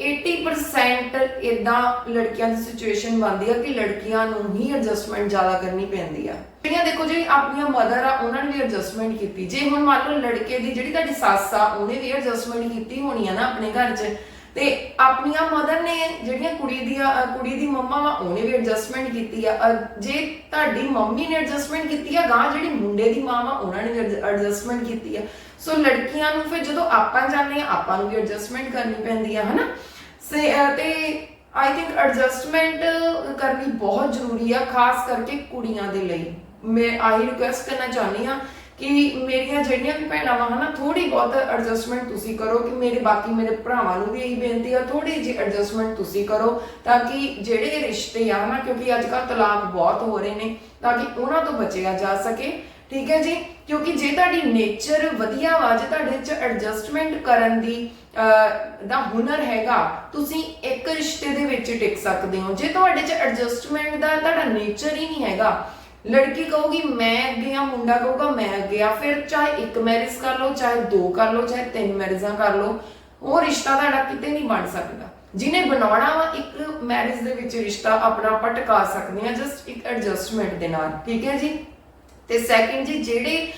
80% ਇਦਾਂ ਲੜਕੀਆਂ ਦੀ ਸਿਚੁਏਸ਼ਨ ਬਣਦੀ ਆ ਕਿ ਲੜਕੀਆਂ ਨੂੰ ਹੀ ਐਡਜਸਟਮੈਂਟ ਜ਼ਿਆਦਾ ਕਰਨੀ ਪੈਂਦੀ ਆ। ਜਿਹੜੀਆਂ ਦੇਖੋ ਜੀ, ਆਪਣੀਆਂ ਮਦਰ ਆ, ਉਹਨਾਂ ਨੇ ਵੀ ਐਡਜਸਟਮੈਂਟ ਕੀਤੀ। ਜੇ ਹੁਣ ਮੰਨ ਲਓ ਲੜਕੇ ਦੀ ਜਿਹੜੀ ਤੁਹਾਡੀ ਸੱਸ ਆ, ਉਹਨੇ ਵੀ ਐਡਜਸਟਮੈਂਟ ਕੀਤੀ ਹੋਣੀ ਆ ਨਾ ਆਪਣੇ ਘਰ 'ਚ, ਤੇ ਆਪਣੀਆਂ ਮਦਰ ਨੇ ਜਿਹੜੀਆਂ ਕੁੜੀ ਦੀ ਕੁੜੀ ਦੀ ਮੰਮਾ ਵਾ, ਉਹਨੇ ਵੀ ਐਡਜਸਟਮੈਂਟ ਕੀਤੀ ਆ। ਜੇ ਤੁਹਾਡੀ ਮੰਮੀ ਨੇ ਐਡਜਸਟਮੈਂਟ ਕੀਤੀ ਆ ਗਾਂ ਜਿਹੜੀ ਮੁੰਡੇ ਦੀ ਮਾਂ ਵਾ, ਉਹਨਾਂ ਨੇ ਐਡਜਸਟਮੈਂਟ ਕੀਤੀ ਆ। ਸੋ ਲੜਕੀਆਂ ਨੂੰ ਫਿਰ ਜਦੋਂ ਆਪਾਂ ਜਾਂਦੇ ਆ ਆਪਾਂ ਨੂੰ ਵੀ ਐਡਜਸਟਮੈਂਟ ਕਰਨੀ ਪੈਂਦੀ ਆ, ਹਨਾ? ਸੇ ਤੇ ਆਈ ਥਿੰਕ ਐਡਜਸਟਮੈਂਟ ਕਰਨੀ ਬਹੁਤ ਜ਼ਰੂਰੀ ਆ, ਖਾਸ ਕਰਕੇ ਕੁੜੀਆਂ ਦੇ ਲਈ। ਮੈਂ ਆਹੀ ਰਿਕੁਐਸਟ ਕਰਨਾ ਚਾਹੁੰਦੀ ਆ ਕਿ ਮੇਰੀਆਂ ਜਿਹੜੀਆਂ ਵੀ ਭੈਣਾਂ ਵਾ, ਹਨਾ ਥੋੜੀ ਬਹੁਤ ਐਡਜਸਟਮੈਂਟ ਤੁਸੀਂ ਕਰੋ ਕਿ ਮੇਰੇ, ਬਾਕੀ ਮੇਰੇ ਭਰਾਵਾਂ ਨੂੰ ਵੀ ਇਹੀ ਬੇਨਤੀ ਆ ਥੋੜੀ ਜਿਹੀ ਐਡਜਸਟਮੈਂਟ ਤੁਸੀਂ ਕਰੋ ਤਾਂ ਕਿ ਜਿਹੜੇ ਰਿਸ਼ਤੇ ਆ, ਹਨਾ, ਕਿਉਂਕਿ ਅੱਜ ਕੱਲ੍ਹ ਤਲਾਕ ਬਹੁਤ ਹੋ ਰਹੇ ਨੇ, ਤਾਂ ਕਿ ਉਹਨਾਂ ਤੋਂ ਬਚਿਆ ਜਾ ਸਕੇ। ਠੀਕ ਹੈ ਜੀ? ਕਿਉਂਕਿ ਜੇ ਤੁਹਾਡੀ ਨੇਚਰ ਵਧੀਆ ਵਾ ਜੇ ਤੁਹਾਡੇ ਚ ਐਡਜਸਟਮੈਂਟ ਕਰਨ ਦੀ ਅਹ, ਦਾ ਹੁਨਰ ਹੈਗਾ ਤੁਸੀਂ ਇੱਕ ਰਿਸ਼ਤੇ ਦੇ ਵਿੱਚ ਟਿਕ ਸਕਦੇ ਹੋ। ਜੇ ਤੁਹਾਡੇ ਚ ਐਡਜਸਟਮੈਂਟ ਦਾ ਤੁਹਾਡਾ ਨੇਚਰ ਹੀ ਨਹੀਂ ਹੈਗਾ ਲੜਕੀ ਕਹੂਗੀ ਮੈਂ ਅੱਗੇ ਆ ਮੁੰਡਾ ਕਹੂਗਾ ਮੈਂ ਅੱਗੇ ਆ। ਫਿਰ ਚਾਹੇ ਇੱਕ ਮੈਰਿਜ ਕਰ ਲਓ ਚਾਹੇ ਦੋ ਕਰ ਲਓ ਚਾਹੇ ਤਿੰਨ ਮੈਰਿਜਾਂ ਕਰ ਲਓ ਉਹ ਰਿਸ਼ਤਾ ਤੁਹਾਡਾ ਕਿਤੇ ਨਹੀਂ ਬਣ ਸਕਦਾ। ਜਿਹਨੇ ਬਣਾਉਣਾ ਵਾ ਇੱਕ ਮੈਰਿਜ ਦੇ ਵਿੱਚ ਰਿਸ਼ਤਾ ਆਪਣਾ ਆਪਾਂ ਟਿਕਾ ਸਕਦੇ ਆ ਜਸਟ ਇੱਕ ਐਡਜਸਟਮੈਂਟ ਦੇ ਨਾਲ। ਠੀਕ ਹੈ ਜੀ? ਤੇ ਸੈਕਿੰਡ ਜੀ, ਜਿਹੜੇ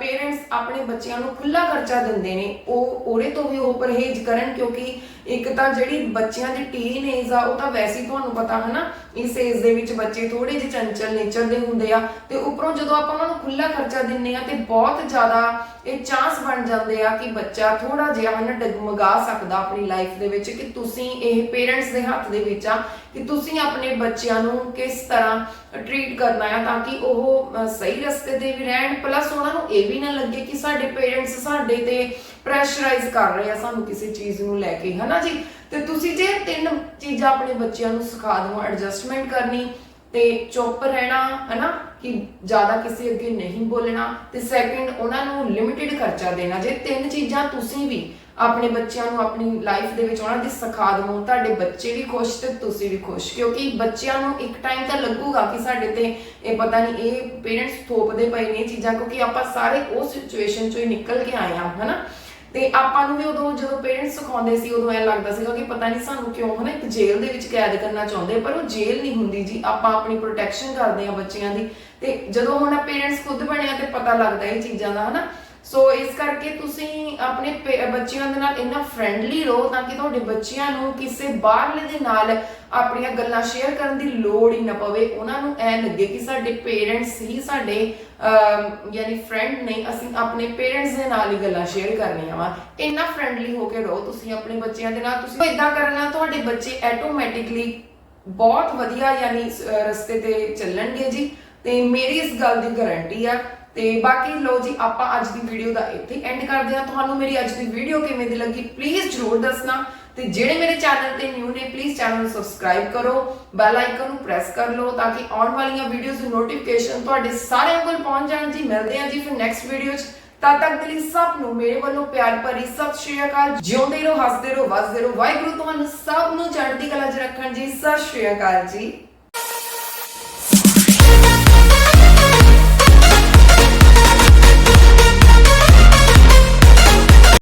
ਪੇਰੈਂਟਸ ਆਪਣੇ ਬੱਚਿਆਂ ਨੂੰ ਖੁੱਲਾ ਖਰਚਾ ਦਿੰਦੇ ਨੇ, ਉਹ, ਉਹਦੇ ਤੋਂ ਵੀ ਉਹ ਪਰਹੇਜ਼ ਕਰਨ ਕਿਉਂਕਿ ਇੱਕ ਤਾਂ ਜਿਹੜੀ ਬੱਚਿਆਂ ਦੀ ਟੀਨ ਏਜ ਆ, ਉਹ ਤਾਂ ਵੈਸੇ ਤੁਹਾਨੂੰ ਪਤਾ ਹਨਾ, ਇਸ ਏਜ ਦੇ ਵਿੱਚ ਬੱਚੇ ਥੋੜੇ ਜਿਹੇ ਚੰਚਲ ਨੇਚਰ ਦੇ ਹੁੰਦੇ ਆ ਤੇ ਉੱਪਰੋਂ ਜਦੋਂ ਆਪਾਂ ਉਹਨਾਂ ਨੂੰ ਖੁੱਲਾ ਖਰਚਾ ਦਿੰਨੇ ਆ ਤੇ ਬਹੁਤ ਜ਼ਿਆਦਾ ਇਹ ਚਾਂਸ ਬਣ ਜਾਂਦੇ ਆ ਕਿ ਬੱਚਾ ਥੋੜਾ ਜਿਹਾ ਹਨਾ ਡਗਮਗਾ ਸਕਦਾ ਆਪਣੀ ਲਾਈਫ ਦੇ ਵਿੱਚ ਕਿ ਤੁਸੀਂ ਇਹ ਪੇਰੈਂਟਸ ਦੇ ਹੱਥ ਦੇ ਵਿੱਚ ਆ ਕਿ ਤੁਸੀਂ ਆਪਣੇ ਬੱਚਿਆਂ ਨੂੰ ਕਿਸ ਤਰ੍ਹਾਂ ਟ੍ਰੀਟ ਕਰਨਾ ਆ ਤਾਂ ਕਿ ਉਹ ਸਹੀ ਰਸਤੇ ਤੇ ਵੀ ਰਹਿਣ ਪਲੱਸ ਉਹਨਾਂ ਨੂੰ ਇਹ ਵੀ ਨਾ ਲੱਗੇ ਕਿ ਸਾਡੇ ਪੇਰੈਂਟਸ ਸਾਡੇ ਤੇ ਪ੍ਰੈਸ਼ਰਾਈਜ਼ ਕਰ ਰਹੇ ਆ ਸਾਨੂੰ ਕਿਸੇ ਚੀਜ਼ ਨੂੰ ਲੈ ਕੇ, ਹਨਾ ਜੀ? ਤੇ ਤੁਸੀਂ ਜੇ ਤਿੰਨ ਚੀਜ਼ਾਂ ਆਪਣੇ ਬੱਚਿਆਂ ਨੂੰ ਸਿਖਾ ਦਿਓ ਐਡਜਸਟਮੈਂਟ ਕਰਨੀ ਤੇ ਚੁੱਪ ਰਹਿਣਾ, ਹਨਾ? ਕਿ ਜ਼ਿਆਦਾ ਕਿਸੇ ਅੱਗੇ ਨਹੀਂ ਬੋਲਣਾ ਤੇ ਸੈਕਿੰਡ ਉਹਨਾਂ ਨੂੰ ਲਿਮਿਟਿਡ ਖਰਚਾ ਦੇਣਾ। ਜੇ ਤਿੰਨ ਚੀਜ਼ਾਂ ਤੁਸੀਂ ਵੀ ਆਪਣੇ ਬੱਚਿਆਂ ਨੂੰ ਆਪਣੀ ਲਾਈਫ ਦੇ ਵਿੱਚ ਉਹਨਾਂ ਦੀ ਸਿਖਾ ਦਿਓ, ਤੁਹਾਡੇ ਬੱਚੇ ਵੀ ਖੁਸ਼ ਤੇ ਤੁਸੀਂ ਵੀ ਖੁਸ਼। ਕਿਉਂਕਿ ਬੱਚਿਆਂ ਨੂੰ ਇੱਕ ਟਾਈਮ ਤਾਂ ਲੱਗੂਗਾ ਕਿ ਸਾਡੇ ਤੇ ਇਹ ਪਤਾ ਨਹੀਂ, ਇਹ ਪੇਰੈਂਟਸ ਥੋਪਦੇ ਪਏ ਨੇ ਇਹ ਚੀਜ਼ਾਂ, ਕਿਉਂਕਿ ਆਪਾਂ ਸਾਰੇ ਉਸ ਸਿਚੁਏਸ਼ਨ ਚੋਂ ਹੀ ਨਿਕਲ ਕੇ ਆਏ ਆ ਹਨਾ? ਤੇ ਆਪਾਂ ਨੂੰ ਵੀ ਉਦੋਂ ਜਦੋਂ ਪੇਰੈਂਟਸ ਸਿਖਾਉਂਦੇ ਸੀ, ਉਦੋਂ ਐ ਲੱਗਦਾ ਸੀਗਾ ਕਿ ਪਤਾ ਨਹੀਂ ਸਾਨੂੰ ਕਿਉਂ ਹਨਾ ਇੱਕ ਜੇਲ੍ਹ ਦੇ ਵਿੱਚ ਕੈਦ ਕਰਨਾ ਚਾਹੁੰਦੇ ਪਰ ਉਹ ਜੇਲ੍ਹ ਨਹੀਂ ਹੁੰਦੀ ਜੀ, ਆਪਾਂ ਆਪਣੀ ਪ੍ਰੋਟੈਕਸ਼ਨ ਕਰਦੇ ਆ ਬੱਚਿਆਂ ਦੀ। ਤੇ ਜਦੋਂ ਹੁਣ ਪੇਰੈਂਟਸ ਖੁਦ ਬਣਿਆ ਤੇ ਪਤਾ ਲੱਗਦਾ ਇਹ ਚੀਜ਼ਾਂ ਦਾ ਹਨਾ ਸੋ ਇਸ ਕਰਕੇ ਤੁਸੀਂ ਆਪਣੇ ਪੇ- ਬੱਚਿਆਂ ਦੇ ਨਾਲ ਇੰਨਾ ਫ੍ਰੈਂਡਲੀ ਰਹੋ ਤਾਂ ਕਿ ਤੁਹਾਡੇ ਬੱਚਿਆਂ ਨੂੰ ਕਿਸੇ ਬਾਹਰਲੇ ਦੇ ਨਾਲ ਆਪਣੀਆਂ ਗੱਲਾਂ ਸ਼ੇਅਰ ਕਰਨ ਦੀ ਲੋੜ ਹੀ ਨਾ ਪਵੇ। ਉਹਨਾਂ ਨੂੰ ਐ ਲੱਗੇ ਕਿ ਸਾਡੇ ਪੇਰੈਂਟਸ ਹੀ ਸਾਡੇ ਯਾਨੀ ਫਰੈਂਡ ਨਹੀਂ, ਅਸੀਂ ਆਪਣੇ ਪੇਰੈਂਟਸ ਦੇ ਨਾਲ ਹੀ ਗੱਲਾਂ ਸ਼ੇਅਰ ਕਰਨੀਆਂ ਵਾ। ਇੰਨਾ ਫ੍ਰੈਂਡਲੀ ਹੋ ਕੇ ਰਹੋ ਤੁਸੀਂ ਆਪਣੇ ਬੱਚਿਆਂ ਦੇ ਨਾਲ। ਤੁਸੀਂ ਇਦਾਂ ਕਰਨ ਨਾਲ ਤੁਹਾਡੇ ਬੱਚੇ ਆਟੋਮੈਟਿਕਲੀ ਬਹੁਤ ਵਧੀਆ ਯਾਨੀ ਰਸਤੇ ਤੇ ਚੱਲਣਗੇ ਜੀ। ਤੇ ਮੇਰੀ ਇਸ ਗੱਲ ਦੀ ਗਾਰੰਟੀ ਆ ਤੇ ਬਾਕੀ ਲੋ ਜੀ, ਆਪਾਂ ਅੱਜ ਦੀ ਵੀਡੀਓ ਦਾ ਇੱਥੇ ਐਂਡ ਕਰਦੇ ਹਾਂ। ਤੁਹਾਨੂੰ ਮੇਰੀ ਅੱਜ ਦੀ ਵੀਡੀਓ ਕਿਵੇਂ ਦੀ ਲੱਗੀ ਪਲੀਜ਼ ਜਰੂਰ ਦੱਸਣਾ। ਤੇ ਜਿਹੜੇ ਮੇਰੇ ਚੈਨਲ ਤੇ ਨਿਊ ਨੇ ਪਲੀਜ਼ ਚੈਨਲ ਨੂੰ ਸਬਸਕ੍ਰਾਈਬ ਕਰੋ। ਬੈਲ ਆਈਕਨ ਨੂੰ ਪ੍ਰੈਸ ਕਰ ਲਓ ਤਾਂ ਕਿ ਆਉਣ ਵਾਲੀਆਂ ਵੀਡੀਓਜ਼ ਦੀ ਨੋਟੀਫਿਕੇਸ਼ਨ ਤੁਹਾਡੇ ਸਾਰਿਆਂ ਕੋਲ ਪਹੁੰਚ ਜਾਣ ਜੀ। ਮਿਲਦੇ ਹਾਂ ਜੀ ਫਿਰ ਨੈਕਸਟ ਵੀਡੀਓ 'ਚ। ਤਦ ਤੱਕ ਦੇ ਲਈ ਸਭ ਨੂੰ ਮੇਰੇ ਵੱਲੋਂ ਪਿਆਰ ਭਰੀ ਸਤਿ ਸ਼੍ਰੀ ਅਕਾਲ। ਜਿਉਂਦੇ ਰਹੋ, ਹੱਸਦੇ ਰਹੋ, ਵੱਸਦੇ ਰਹੋ। ਵਾਹਿਗੁਰੂ ਤੁਹਾਨੂੰ ਸਭ ਨੂੰ ਚੜ੍ਹਦੀ ਕਲਾ 'ਚ ਰੱਖਣ ਜੀ। ਸਤਿ ਸ਼੍ਰੀ ਅਕਾਲ ਜੀ।